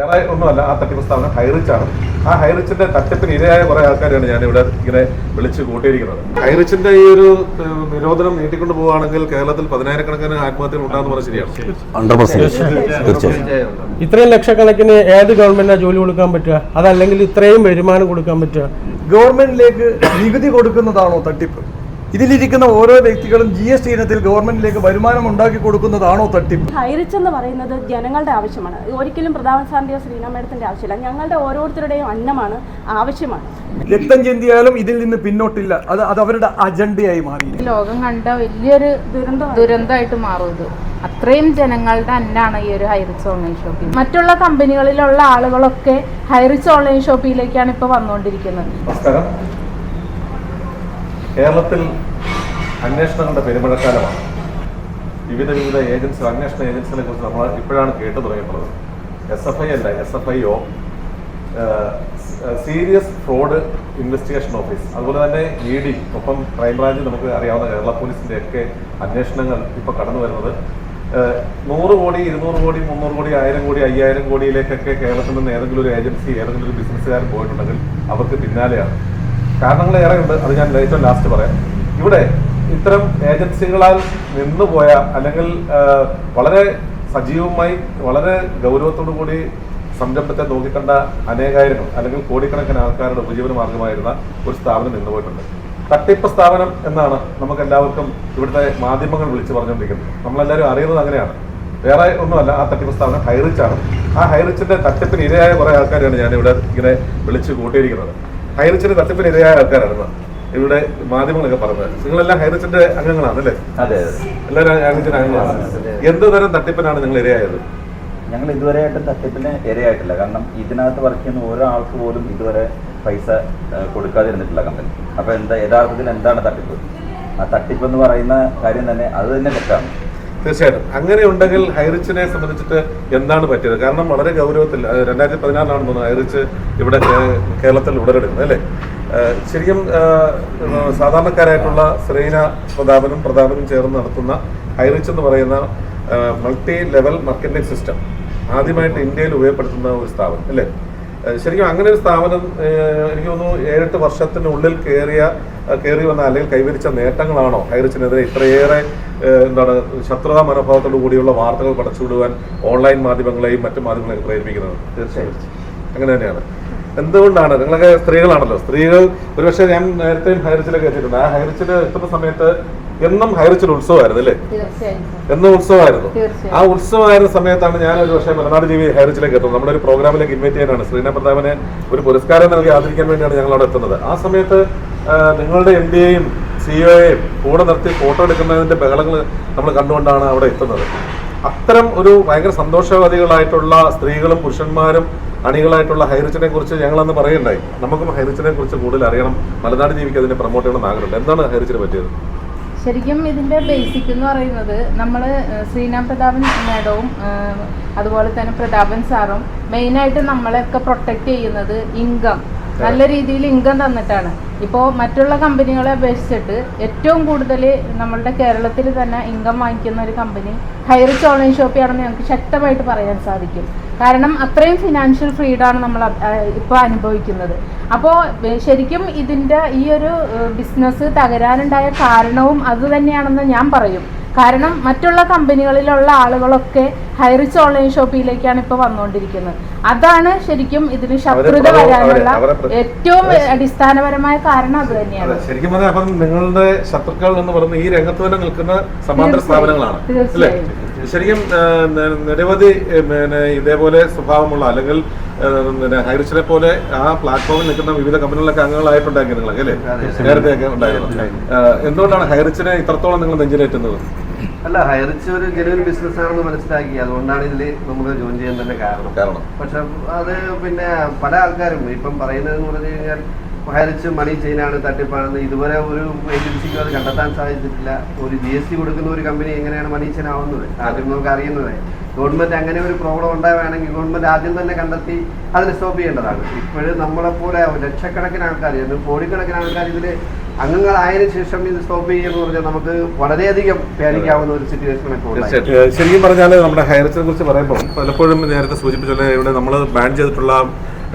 വേറെ ഒന്നുമല്ല ആ തട്ടിപ്പ് സ്ഥാപനം ഹൈറിച്ച് ആണ്. ആ ഹൈറിച്ചിന്റെ തട്ടിപ്പിന് ഇരയായ കുറെ ആൾക്കാരെയാണ് ഞാൻ ഇവിടെ ഇങ്ങനെ വിളിച്ചു കൂട്ടിയിരിക്കുന്നത്. ഹൈറിച്ചിന്റെ ഈ ഒരു നിരോധനം നീട്ടിക്കൊണ്ട് പോവുകയാണെങ്കിൽ കേരളത്തിൽ പതിനായിരക്കണക്കിന് ആത്മഹത്യകൾ ഉണ്ടാകുന്ന പറഞ്ഞ ശരിയാണ്. ഇത്രയും ലക്ഷക്കണക്കിന് ഏത് ഗവൺമെന്റിനാ ജോലി കൊടുക്കാൻ പറ്റുക? അതല്ലെങ്കിൽ ഇത്രയും വരുമാനം കൊടുക്കാൻ പറ്റുക? ഗവൺമെന്റിലേക്ക് നികുതി കൊടുക്കുന്നതാണോ തട്ടിപ്പ്? ഇതിലിരിക്കുന്ന ഓരോ വ്യക്തികളും ജി എസ് ടി ഇനത്തിൽ ഗവൺമെന്റിലേക്ക് വരുമാനം ഉണ്ടാക്കി കൊടുക്കുന്നതാണോ തട്ടിപ്പ്? ഹൈറിച്ച് എന്ന് പറയുന്നത് ജനങ്ങളുടെ ആവശ്യമാണ്. ഒരിക്കലും പ്രധാന സാറിന്റെയോ ശ്രീനാ മേഡത്തിന്റെ ആവശ്യമില്ല. ഞങ്ങളുടെ ഓരോരുത്തരുടെയും അന്നമാണ് ആവശ്യമാണ്. രക്തം ചിന്തിയാലും ഇതിൽ നിന്ന് പിന്നോട്ടില്ല. അത് അത് അവരുടെ അജണ്ടയായി മാറി ലോകം കണ്ട വലിയൊരു ദുരന്തം ദുരന്തമായിട്ട് മാറും ഇത്. അത്രയും ജനങ്ങളുടെ അന്നാണ് ഈ ഒരു ഹൈറിച്ച് ഓൺലൈൻ ഷോപ്പിംഗ്. മറ്റുള്ള കമ്പനികളിലുള്ള ആളുകളൊക്കെ ഹൈറിച്ച് ഓൺലൈൻ ഷോപ്പിലേക്കാണ് ഇപ്പോൾ വന്നുകൊണ്ടിരിക്കുന്നത്. നമസ്കാരം. കേരളത്തിൽ അന്വേഷണങ്ങളുടെ പെരുമഴക്കാലമാണ്. വിവിധ വിവിധ ഏജൻസി അന്വേഷണ ഏജൻസികളെ കുറിച്ച് നമ്മൾ ഇപ്പോഴാണ് കേട്ടു തുടങ്ങിയിട്ടുള്ളത്. എസ് എഫ് ഐ അല്ല S F I O serious fraud investigation office. അതുപോലെ തന്നെ ഇ ഡി ഒപ്പം ക്രൈംബ്രാഞ്ച് നമുക്ക് അറിയാവുന്ന കേരള പോലീസിന്റെ ഒക്കെ അന്വേഷണങ്ങൾ ഇപ്പോൾ കടന്നു വരുന്നത്. നൂറ് കോടി ഇരുന്നൂറ് കോടി മുന്നൂറ് കോടി ആയിരം കോടി അയ്യായിരം കോടിയിലേക്കൊക്കെ കേരളത്തിൽ നിന്ന് ഏതെങ്കിലും ഒരു ഏജൻസി ഏതെങ്കിലും ഒരു ബിസിനസ്സുകാരൻ പോയിട്ടുണ്ടെങ്കിൽ അവർക്ക് പിന്നാലെയാണ്. കാരണങ്ങൾ ഏറെയുണ്ട് അത് ഞാൻ ഏറ്റവും ലാസ്റ്റ് പറയാം. ഇവിടെ ഇത്തരം ഏജൻസികളാൽ നിന്നുപോയ അല്ലെങ്കിൽ വളരെ സജീവമായി വളരെ ഗൗരവത്തോടു കൂടി സംരംഭത്തെ നോക്കിക്കണ്ട അനേകായിരങ്ങൾ അല്ലെങ്കിൽ കോടിക്കണക്കിന് ആൾക്കാരുടെ ഉപജീവന മാർഗമായിരുന്ന ഒരു സ്ഥാപനം നിന്നുപോയിട്ടുണ്ട്. തട്ടിപ്പ് സ്ഥാപനം എന്നാണ് നമുക്ക് എല്ലാവർക്കും ഇവിടുത്തെ മാധ്യമങ്ങൾ വിളിച്ചു പറഞ്ഞുകൊണ്ടിരിക്കുന്നത്. നമ്മളെല്ലാവരും അറിയുന്നത് അങ്ങനെയാണ്. വേറെ ഒന്നുമല്ല ആ തട്ടിപ്പ് സ്ഥാപനം ഹൈറിച്ചാണ്. ആ ഹൈറിച്ചിന്റെ തട്ടിപ്പിന് ഇരയായ കുറെ ആൾക്കാരെയാണ് ഇവിടെ ഇങ്ങനെ വിളിച്ചു കൂട്ടിയിരിക്കുന്നത്. ഹൈറിച്ചിന്റെ തട്ടിപ്പിന് ഇരയായ ആൾക്കാരാണ് ഇവിടെ മാധ്യമങ്ങളൊക്കെ പറഞ്ഞത്. നിങ്ങളെല്ലാം ഹൈറിച്ചിന്റെ അംഗങ്ങളാണ് അല്ലേ? എല്ലാവരും ഹൈറിച്ചിന്റെ അംഗങ്ങളാണ്. എന്ത് തരം തട്ടിപ്പിനാണ് നിങ്ങൾ ഇരയായത്? ഞങ്ങൾ ഇതുവരെയായിട്ടും തട്ടിപ്പിന് ഇരയായിട്ടില്ല. കാരണം ഇതിനകത്ത് വർക്ക് ചെയ്യുന്ന ഓരോ ആൾക്ക് പോലും ഇതുവരെ പൈസ കൊടുക്കാതിരുന്നിട്ടില്ല കമ്പനി അപ്പൊ എന്താ യഥാർത്ഥത്തിൽ എന്താണ് തട്ടിപ്പ്? ആ തട്ടിപ്പ് എന്ന് പറയുന്ന കാര്യം തന്നെ അത് തന്നെ തെറ്റാണ്. തീർച്ചയായിട്ടും. അങ്ങനെ ഉണ്ടെങ്കിൽ ഹൈറിച്ചിനെ സംബന്ധിച്ചിട്ട് എന്താണ് പറ്റിയത്? കാരണം വളരെ ഗൗരവത്തിൽ രണ്ടായിരത്തി പതിനാറിലാണ് തോന്നുന്നത് ഹൈറിച്ച് ഇവിടെ കേരളത്തിൽ ഉടലെടുക്കുന്നത് അല്ലേ? ശരിക്കും സാധാരണക്കാരായിട്ടുള്ള ശ്രീന പ്രതാപനും പ്രതാപനും ചേർന്ന് നടത്തുന്ന ഹൈറിച്ച് എന്ന് പറയുന്ന മൾട്ടി ലെവൽ മാർക്കറ്റിംഗ് സിസ്റ്റം ആദ്യമായിട്ട് ഇന്ത്യയിൽ ഉപയോഗപ്പെടുത്തുന്ന ഒരു സ്ഥാപനം അല്ലേ? ശരിക്കും അങ്ങനെ ഒരു സ്ഥാപനം എനിക്ക് തോന്നുന്നു ഏഴെട്ട് വർഷത്തിനുള്ളിൽ കയറിയ കയറി വന്ന അല്ലെങ്കിൽ കൈവരിച്ച നേട്ടങ്ങളാണോ ഹൈറിച്ചിനെതിരെ ഇത്രയേറെ എന്താണ് ശത്രുതാ മനോഭാവത്തോടു കൂടിയുള്ള വാർത്തകൾ പടച്ചുവിടുവാൻ ഓൺലൈൻ മാധ്യമങ്ങളെയും മറ്റു മാധ്യമങ്ങളെയും പ്രേരിപ്പിക്കുന്നത്? തീർച്ചയായും. അങ്ങനെ തന്നെയാണ്. എന്തുകൊണ്ടാണ്? നിങ്ങളൊക്കെ സ്ത്രീകളാണല്ലോ. സ്ത്രീകൾ ഒരുപക്ഷെ ഞാൻ നേരത്തെയും ഹൈറിച്ചിലൊക്കെ എത്തിയിട്ടുണ്ട് ആ ഹൈറിച്ചിൽ എത്തുന്ന സമയത്ത് എന്നും ഹൈറിച്ചിൽ ഉത്സവമായിരുന്നു അല്ലേ? എന്നും ഉത്സവമായിരുന്നു. ആ ഉത്സവമായിരുന്ന സമയത്താണ് ഞാൻ ഒരു പക്ഷേ മലനാട് ജീവി ഹൈറിച്ചിലേക്ക് എത്തുന്നത്. നമ്മുടെ ഒരു പ്രോഗ്രാമിലേക്ക് ഇൻവൈറ്റ് ചെയ്യാനാണ്. ശ്രീനാഥ് പ്രതാപനെ ഒരു പുരസ്കാരം നൽകി ആദരിക്കാൻ വേണ്ടിയാണ് ഞങ്ങൾ അവിടെ എത്തുന്നത്. ആ സമയത്ത് നിങ്ങളുടെ എം ഡി എയും സിഇഒയെയും കൂടെ നിർത്തി ഫോട്ടോ എടുക്കുന്നതിന്റെ ബഹളങ്ങൾ നമ്മൾ കണ്ടുകൊണ്ടാണ് അവിടെ എത്തുന്നത്. അത്തരം ഒരു ഭയങ്കര സന്തോഷവാദികളായിട്ടുള്ള സ്ത്രീകളും പുരുഷന്മാരും അണികളായിട്ടുള്ള ഹൈറിച്ചിനെ കുറിച്ച് ഞങ്ങളന്ന് പറയുണ്ടായി നമുക്കും ഹൈറിച്ചിനെ കുറിച്ച് കൂടുതൽ അറിയണം. മലനാട് ജീവിക്ക് അതിനെ പ്രൊമോട്ട് ചെയ്യണം ആഗ്രഹമുണ്ട്. എന്താണ് ഹൈറിച്ചിന് പറ്റിയത്? ശരിക്കും ഇതിന്റെ ബേസിക് എന്ന് പറയുന്നത് നമ്മൾ ശ്രീനാം പ്രതാപൻ മാഡവും അതുപോലെ തന്നെ പ്രതാപൻ സാറും മെയിനായിട്ട് നമ്മളെയൊക്കെ പ്രൊട്ടക്റ്റ് ചെയ്യുന്നത് ഇൻകം. നല്ല രീതിയിൽ ഇൻകം തന്നിട്ടാണ്. ഇപ്പോൾ മറ്റുള്ള കമ്പനികളെ അപേക്ഷിച്ചിട്ട് ഏറ്റവും കൂടുതൽ നമ്മളുടെ കേരളത്തിൽ തന്നെ ഇൻകം വാങ്ങിക്കുന്ന ഒരു കമ്പനി ഹൈറിച്ച് ഓൺലൈൻ ഷോപ്പിയാണെന്ന് ഞങ്ങൾക്ക് ശക്തമായിട്ട് പറയാൻ സാധിക്കും. കാരണം അത്രയും ഫിനാൻഷ്യൽ ഫ്രീഡമാണ് നമ്മൾ ഇപ്പോൾ അനുഭവിക്കുന്നത്. അപ്പോൾ ശരിക്കും ഇതിന്റെ ഈ ഒരു ബിസിനസ് തകരാനുണ്ടായ കാരണവും അത് തന്നെയാണെന്ന് ഞാൻ പറയും. കാരണം മറ്റുള്ള കമ്പനികളിലുള്ള ആളുകളൊക്കെ ഹൈറിച്ച് ഓൺലൈൻ ഷോപ്പിലേക്കാണ് ഇപ്പോൾ വന്നുകൊണ്ടിരിക്കുന്നത് അതാണ് ശരിക്കും ഇതിന് ശത്രുത വരാനുള്ള ഏറ്റവും അടിസ്ഥാനപരമായ കാരണം അത് തന്നെയാണ്. ശരിക്കും പറഞ്ഞാൽ നിങ്ങളുടെ ശത്രുക്കൾ എന്ന് പറയുന്ന ഈ രംഗത്ത് തന്നെ നിൽക്കുന്ന സമാന്തര സ്ഥാപനങ്ങളാണ് തീർച്ചയായും. ശരിക്കും നിരവധി പിന്നെ ഇതേപോലെ സ്വഭാവമുള്ള അല്ലെങ്കിൽ പിന്നെ ഹൈറിച്ചിനെ പോലെ ആ പ്ലാറ്റ്ഫോമിൽ നിൽക്കുന്ന വിവിധ കമ്പനികളിലൊക്കെ അംഗങ്ങളായിട്ടുണ്ടാക്കി നിങ്ങളൊക്കെ അല്ലേ? നേരത്തെ ഒക്കെ ഉണ്ടായിരുന്നു. എന്തുകൊണ്ടാണ് ഹൈറിച്ചിനെ ഇത്രത്തോളം നിങ്ങൾ നെഞ്ചിലേറ്റുന്നത്? അല്ല ഹൈറിച്ച് ഒരു ജനുവൻ ബിസിനസ് ആണെന്ന് മനസ്സിലാക്കി. അതുകൊണ്ടാണ് ഇതിൽ നമ്മൾ ജോയിൻ ചെയ്യാൻ തന്നെ കാരണം. കാരണം. പക്ഷെ അത് പിന്നെ പല ആൾക്കാരും ഇപ്പം പറയുന്നതെന്ന് പറഞ്ഞു കഴിഞ്ഞാൽ ഹൈറിച്ച് മണി ചെയിനാണ് തട്ടിപ്പാണെന്ന് ഇതുവരെ ഒരു ഏജൻസിക്കും അത് കണ്ടെത്താൻ സാധിച്ചിട്ടില്ല. ഒരു ജി എസ് ടി കൊടുക്കുന്ന ഒരു കമ്പനി എങ്ങനെയാണ് മണി ചെയിൻ ആദ്യം നമുക്ക് അറിയുന്നത്. ഗവൺമെന്റ് അങ്ങനെ ഒരു പ്രോബ്ലം ഉണ്ടാവുകയാണെങ്കിൽ ഗവൺമെന്റ് ആദ്യം തന്നെ കണ്ടെത്തി അതിനെ സ്റ്റോപ്പ് ചെയ്യേണ്ടതാണ്. ഇപ്പോഴും നമ്മളെപ്പോലെ ലക്ഷക്കണക്കിന് ആൾക്കാർ കോടിക്കണക്കിന് ആൾക്കാർ ഇതിൽ അംഗങ്ങളായതിനു ശേഷം ഇത് സ്റ്റോപ്പ് ചെയ്യുമെന്ന് പറഞ്ഞാൽ നമുക്ക് വളരെയധികം പേടിക്കാവുന്ന ഒരു ഏഹ് ശരിക്കും പറഞ്ഞാൽ നമ്മുടെ ഹൈറിച്ചിനെ കുറിച്ച് പറയുമ്പോൾ പലപ്പോഴും നേരത്തെ സൂചിപ്പിച്ചുള്ള ഇവിടെ നമ്മൾ ബാൻ ചെയ്തിട്ടുള്ള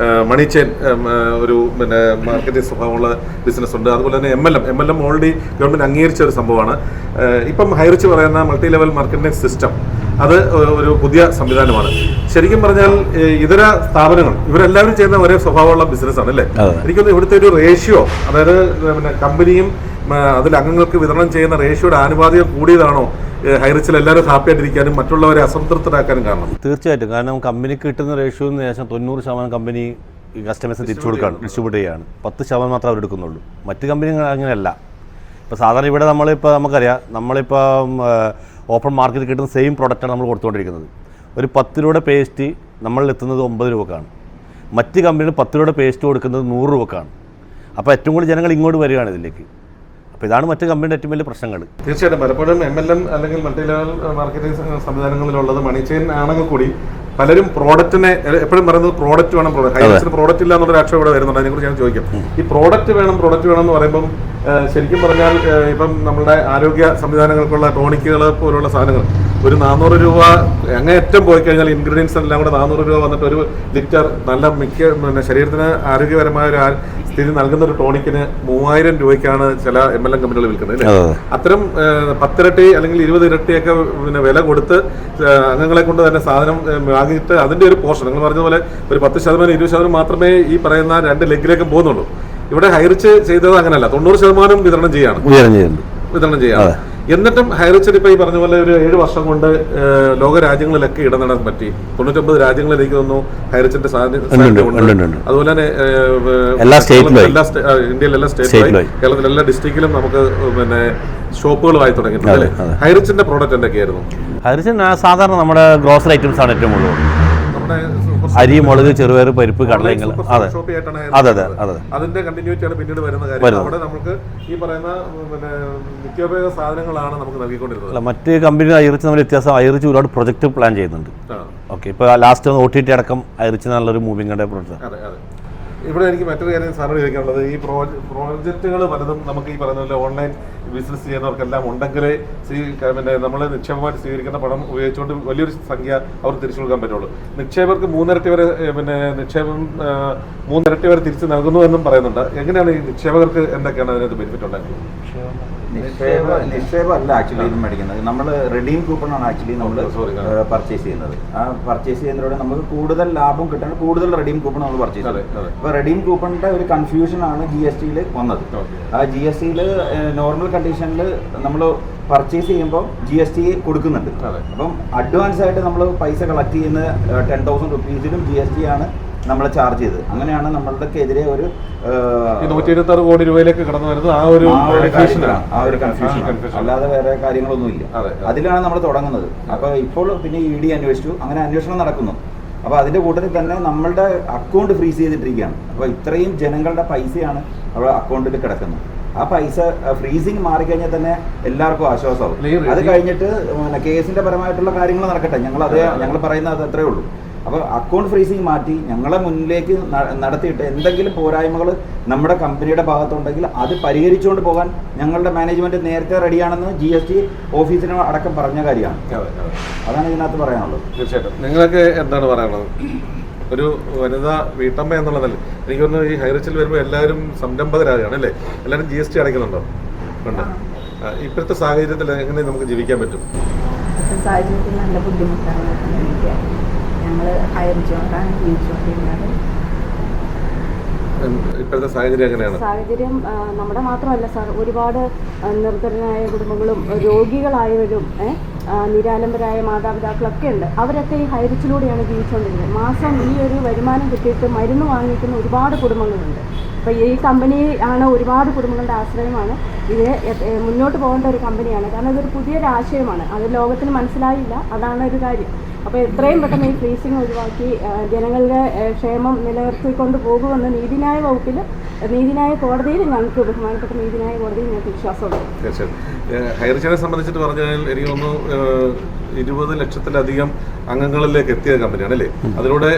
ഏഹ് മണി ചെയിൻ ഏഹ് ഏഹ് ഒരു പിന്നെ മാർക്കറ്റിംഗ് സ്വഭാവമുള്ള ബിസിനസ് ഉണ്ട്. അതുപോലെ തന്നെ M L M M L M already government അംഗീകരിച്ച ഒരു സംഭവമാണ്. ഇപ്പം ഹൈറിച്ച് പറയുന്ന മൾട്ടി ലെവൽ മാർക്കറ്റിംഗ് സിസ്റ്റം അത് ഒരു പുതിയ സംവിധാനമാണ്. ശരിക്കും പറഞ്ഞാൽ ഇതര സ്ഥാപനങ്ങൾ ഇവരെല്ലാവരും ചെയ്യുന്ന ഒരേ സ്വഭാവമുള്ള ബിസിനസ്സാണ് അല്ലേ? എനിക്കൊന്ന് ഇവിടുത്തെ ഒരു റേഷ്യോ അതായത് പിന്നെ കമ്പനിയും അതിൽ അംഗങ്ങൾക്ക് വിതരണം ചെയ്യുന്ന റേഷ്യോയുടെ ആനുപാതികം കൂടിയതാണോ ഹൈറിച്ചിൽ എല്ലാവരും ഹാപ്പി ആയിട്ടിരിക്കാനും മറ്റുള്ളവരെ അസംതൃപ്തരാക്കാനും കാരണം. തീർച്ചയായിട്ടും. കാരണം കമ്പനിക്ക് കിട്ടുന്ന റേഷ്യോ എന്ന് ശേഷം തൊണ്ണൂറ് ശതമാനം കമ്പനി കസ്റ്റമേഴ്സിന് തിരിച്ചു കൊടുക്കുകയാണ് ഡിസ്ട്രിബ്യൂട്ട് ചെയ്യുകയാണ് പത്ത് ശതമാനം മാത്രമേ അവർ എടുക്കുന്നുള്ളൂ. മറ്റ് കമ്പനികൾ അങ്ങനെയല്ല. ഇപ്പോൾ സാധാരണ ഇവിടെ നമ്മളിപ്പോൾ നമുക്കറിയാം നമ്മളിപ്പോൾ ഓപ്പൺ മാർക്കറ്റിൽ കിട്ടുന്ന സെയിം പ്രോഡക്റ്റാണ് നമ്മൾ കൊടുത്തുകൊണ്ടിരിക്കുന്നത്. ഒരു പത്ത് രൂപയുടെ പേസ്റ്റ് നമ്മളിൽ എത്തുന്നത് ഒമ്പത് രൂപക്കാണ്. മറ്റ് കമ്പനികൾ പത്ത് രൂപയുടെ പേസ്റ്റ് കൊടുക്കുന്നത് നൂറ് രൂപക്കാണ്. അപ്പോൾ ഏറ്റവും കൂടുതൽ ജനങ്ങൾ ഇങ്ങോട്ട് വരികയാണ് ഇതിലേക്ക്. അപ്പോൾ ഇതാണ് മറ്റു കമ്പനിയുടെ ഏറ്റവും വലിയ പ്രശ്നങ്ങൾ. തീർച്ചയായിട്ടും. പലപ്പോഴും എം എൽ എം അല്ലെങ്കിൽ മൾട്ടി ലെവൽ മാർക്കറ്റിംഗ് സംവിധാനങ്ങളിലുള്ളത് മണി ചെയിൻ ആണെങ്കിൽ കൂടി പലരും പ്രോഡക്റ്റിനെ എപ്പോഴും പറയുന്നത് പ്രോഡക്റ്റ് വേണം പ്രോഡക്റ്റ് ഹൈലൈറ്റ്സിന് പ്രോഡക്റ്റ് ഇല്ല എന്നുള്ള ആക്ഷേപം ഇവിടെ വരുന്നുണ്ട്. അതിനെക്കുറിച്ച് ഞാൻ ചോദിക്കാം. ഈ പ്രോഡക്റ്റ് വേണം പ്രോഡക്റ്റ് വേണം എന്ന് പറയുമ്പം ശരിക്കും പറഞ്ഞാൽ ഏഹ്, ഇപ്പം നമ്മുടെ ആരോഗ്യ സംവിധാനങ്ങൾക്കുള്ള ടോണിക്കുകൾ പോലുള്ള സാധനങ്ങൾ ഒരു നാനൂറ് രൂപ അങ്ങേയറ്റം പോയി കഴിഞ്ഞാൽ ഇൻഗ്രീഡിയൻസ് എല്ലാം കൂടെ നാനൂറ് രൂപ വന്നിട്ട് ഒരു ലിറ്റർ നല്ല മിക്ക പിന്നെ ശരീരത്തിന് ആരോഗ്യപരമായ ഒരു സ്ഥിതി നൽകുന്ന ഒരു ടോണിക്കിന് മൂവായിരം രൂപയ്ക്കാണ് ചില എം എൽ എം കമ്പനികൾ വിൽക്കുന്നത് അത്തരം പത്തിരട്ടി അല്ലെങ്കിൽ ഇരുപത് ഇരട്ടിയൊക്കെ പിന്നെ വില കൊടുത്ത് അംഗങ്ങളെ കൊണ്ട് തന്നെ സാധനം വാങ്ങിയിട്ട് അതിന്റെ ഒരു പോർഷൻ നിങ്ങൾ പറഞ്ഞ പോലെ ഒരു പത്ത് ശതമാനം ഇരുപത് ശതമാനം മാത്രമേ ഈ പറയുന്ന രണ്ട് ലെഗിലേക്കും പോകുന്നുള്ളൂ. ഇവിടെ ഹൈറിച്ച് ചെയ്തത് അങ്ങനെയല്ല തൊണ്ണൂറ് ശതമാനം വിതരണം ചെയ്യാണ്. വിതരണം ചെയ്യാണ്. എന്നിട്ടും ഹൈറിച്ചിൽ ഇപ്പൊ ഈ പറഞ്ഞ പോലെ ഒരു ഏഴ് വർഷം കൊണ്ട് ലോക രാജ്യങ്ങളിലൊക്കെ ഇടനടൻ നേടാൻ പറ്റി. തൊണ്ണൂറ്റൊമ്പത് രാജ്യങ്ങളിലേക്ക് തോന്നുന്നു ഹയർ സാന്നിധ്യം. അതുപോലെ തന്നെ എല്ലാ ഇന്ത്യയിലെ എല്ലാ സ്റ്റേറ്റിലും കേരളത്തിലെ എല്ലാ ഡിസ്ട്രിക്റ്റിലും നമുക്ക് പിന്നെ ഷോപ്പുകളുമായി തുടങ്ങിയിട്ടുണ്ട് അല്ലേ? ഹയർ ഹൈറിച്ചിന്റെ പ്രോഡക്റ്റ് എന്തൊക്കെയായിരുന്നു? ഹരിച്ചൻ സാധാരണ നമ്മുടെ ഗ്രോസറി ഐറ്റംസ് ആണ് ഏറ്റവും കൂടുതൽ. നമ്മുടെ അരി മുളക് ചെറുപയർ പരിപ്പ് കടലങ്ങൾ. അതെ. അതെ അതെ. അതെ. അതിന്റെ കണ്ടിന്യൂറ്റി ആണ് പിന്നീട് വരുന്ന കാര്യം. അവിടെ നമുക്ക് ഈ പറയുന്ന പിന്നെ നിത്യോപയോഗ സാധനങ്ങളാണ് നമുക്ക് നൽകിക്കൊണ്ടിരുന്നത്. മറ്റ് കമ്പനി അയറിച്ച് നമ്മൾ വ്യത്യാസം അയറിച്ച് ഒരുപാട് പ്രൊജക്ട് പ്ലാൻ ചെയ്യുന്നുണ്ട്. ഓക്കെ ഇപ്പോൾ ലാസ്റ്റ് ഒ ടി ടി അടക്കം അയറിച്ച് നല്ലൊരു മൂവിങ്ങിന്റെ അതെ അതെ. ഇവിടെ എനിക്ക് മറ്റൊരു കാര്യം സാറിനോട് ചോദിക്കാനുള്ളത്. ഈ പ്രോജക്റ്റുകൾ പലതും നമുക്ക് ഈ പറയുന്ന പോലെ ഓൺലൈൻ ബിസിനസ് ചെയ്യുന്നവർക്കെല്ലാം ഉണ്ടെങ്കിലേ പിന്നെ നമ്മൾ നിക്ഷേപമായിട്ട് സ്വീകരിക്കുന്ന പണം ഉപയോഗിച്ചുകൊണ്ട് വലിയൊരു സംഖ്യ അവർ തിരിച്ചു കൊടുക്കാൻ പറ്റുള്ളൂ. നിക്ഷേപർക്ക് മൂന്നിരട്ടി വരെ പിന്നെ നിക്ഷേപം മൂന്നിരട്ടി വരെ തിരിച്ചു നൽകുന്നു എന്നും പറയുന്നുണ്ട്. എങ്ങനെയാണ് ഈ നിക്ഷേപകർക്ക് എന്തൊക്കെയാണ് അതിനകത്ത് ബെനിഫിറ്റ് ഉണ്ടായിരുന്നത് നിക്ഷേപ നിക്ഷേപമല്ല ആക്ച്വലി ഇത് മേടിക്കുന്നത്. നമ്മൾ റെഡീം കൂപ്പണാണ് ആക്ച്വലി നമ്മൾ പർച്ചേസ് ചെയ്യുന്നത്. ആ പർച്ചേസ് ചെയ്യുന്നതിലൂടെ നമുക്ക് കൂടുതൽ ലാഭം കിട്ടാൻ കൂടുതൽ റെഡീം കൂപ്പൺ നമ്മൾ പർച്ചേസ് അതെ. അപ്പോൾ റെഡീം കൂപ്പണിന്റെ ഒരു കൺഫ്യൂഷൻ ആണ് ജി എസ് ടിയിൽ വന്നത്. ആ ജി എസ് ടിയിൽ നോർമൽ കണ്ടീഷനിൽ നമ്മൾ പർച്ചേസ് ചെയ്യുമ്പോൾ ജി എസ് ടി കൊടുക്കുന്നുണ്ട്. അപ്പം അഡ്വാൻസ് ആയിട്ട് നമ്മൾ പൈസ കളക്ട് ചെയ്യുന്ന ടെൻ തൗസൻഡ് റുപ്പീസിലും ജി എസ് ടി ആണ് നമ്മൾ ചാർജ് ചെയ്തത് അങ്ങനെയാണ് നമ്മളുടെ ഒരു ഈ നൂറ്റി ഇരുപത്തി ആറ് കോടി രൂപയിലേക്ക് കടന്നു വരുന്നത് ആ ഒരു ആ ഒരു ഒരു കൺഫ്യൂഷൻ അല്ലാതെ വേറെ കാര്യങ്ങളൊന്നുമില്ല. അതെ, അതെ. അതിലാണ് നമ്മൾ തുടങ്ങുന്നത്. അപ്പൊ ഇപ്പോൾ പിന്നെ ഇ ഡി അന്വേഷിച്ചു. അങ്ങനെ അന്വേഷണം നടക്കുന്നു. അപ്പൊ അതിന്റെ കൂട്ടത്തിൽ തന്നെ നമ്മളുടെ അക്കൗണ്ട് ഫ്രീസ് ചെയ്തിട്ടിരിക്കുകയാണ്. അപ്പൊ ഇത്രയും ജനങ്ങളുടെ പൈസയാണ് അവിടെ അക്കൗണ്ടിൽ കിടക്കുന്നത്. ആ പൈസ ഫ്രീസിങ് മാറിക്കഴിഞ്ഞാൽ തന്നെ എല്ലാവർക്കും ആശ്വാസമാവും. അത് കഴിഞ്ഞിട്ട് കേസിന്റെ പരമായിട്ടുള്ള കാര്യങ്ങൾ നടക്കട്ടെ. ഞങ്ങൾ അതേ ഞങ്ങൾ പറയുന്നത് അത്രേ ഉള്ളൂ. അപ്പോൾ അക്കൗണ്ട് ഫ്രീസിങ് മാറ്റി ഞങ്ങളെ മുന്നിലേക്ക് നടത്തിയിട്ട് എന്തെങ്കിലും പോരായ്മകൾ നമ്മുടെ കമ്പനിയുടെ ഭാഗത്തുണ്ടെങ്കിൽ അത് പരിഹരിച്ചുകൊണ്ട് പോകാൻ ഞങ്ങളുടെ മാനേജ്മെന്റ് നേരത്തെ റെഡിയാണെന്ന് ജി എസ് ടി ഓഫീസിന് അടക്കം പറഞ്ഞ കാര്യമാണ്. അതെ, അതെ. അതാണ് ഇതിനകത്ത് പറയാനുള്ളത്. തീർച്ചയായിട്ടും. നിങ്ങൾക്ക് എന്താണ് പറയാനുള്ളത്? ഒരു വനിതാ വീട്ടമ്മ എന്നുള്ളതിൽ എനിക്ക് തോന്നുന്നു ഈ ഹൈറിച്ചിൽ വരുമ്പോൾ എല്ലാവരും സംരംഭകരാകുകയാണ് അല്ലേ? എല്ലാവരും ജി എസ് ടി അടയ്ക്കുന്നുണ്ടോ? ഉണ്ട്? ഇപ്പോഴത്തെ സാഹചര്യത്തിൽ എങ്ങനെ നമുക്ക് ജീവിക്കാൻ പറ്റും? സാഹചര്യത്തിൽ നല്ല ബുദ്ധിമുട്ടാണ്. ഞങ്ങൾ അയച്ചുകൊണ്ടാണ് ജീവിച്ചുകൊണ്ടിരുന്നത്. ഇപ്പോഴത്തെ സാഹചര്യം എങ്ങനെയാണ്? സാഹചര്യം നമ്മുടെ മാത്രമല്ല സാർ ഒരുപാട് നിർദ്ധരനായ നിർധനരായ കുടുംബങ്ങളും രോഗികളായവരും നിരാലംബരായ മാതാപിതാക്കളൊക്കെ ഉണ്ട് അവരൊക്കെ ഈ ഹൈറിച്ചിലൂടെയാണ് ജീവിച്ചുകൊണ്ടിരുന്നത്. മാസം ഈ ഒരു വരുമാനം കിട്ടിയിട്ട് മരുന്ന് വാങ്ങിക്കുന്ന ഒരുപാട് കുടുംബങ്ങളുണ്ട്. അപ്പോൾ ഈ കമ്പനി ആണ് ഒരുപാട് കുടുംബങ്ങളുടെ ആശ്രയമാണ്. ഇത് മുന്നോട്ട് പോകേണ്ട ഒരു കമ്പനിയാണ്. കാരണം ഇതൊരു പുതിയൊരു ആശയമാണ്. അത് ലോകത്തിന് മനസ്സിലായില്ല. അതാണ് ഒരു കാര്യം. അപ്പോൾ എത്രയും പെട്ടെന്ന് ഈ ഫ്രീസിങ് ഒഴിവാക്കി ജനങ്ങളുടെ ക്ഷേമം നിലനിർത്തിക്കൊണ്ട് പോകുമെന്ന് നീതിന്യായ വകുപ്പിൽ നീതിന്യായ കോടതിയിൽ ഞങ്ങൾക്ക് ബഹുമാനപ്പെട്ട നീതിന്യായ കോടതിയിൽ ഞങ്ങൾക്ക് വിശ്വാസമുണ്ട്. ഹൈറിച്ചനെ സംബന്ധിച്ചിട്ട് പറഞ്ഞാൽ എനിക്ക് തോന്നുന്നു ഇരുപത് ലക്ഷത്തിലധികം അംഗങ്ങളിലേക്ക് എത്തിയ കമ്പനിയാണ് അല്ലേ? അതിലൂടെ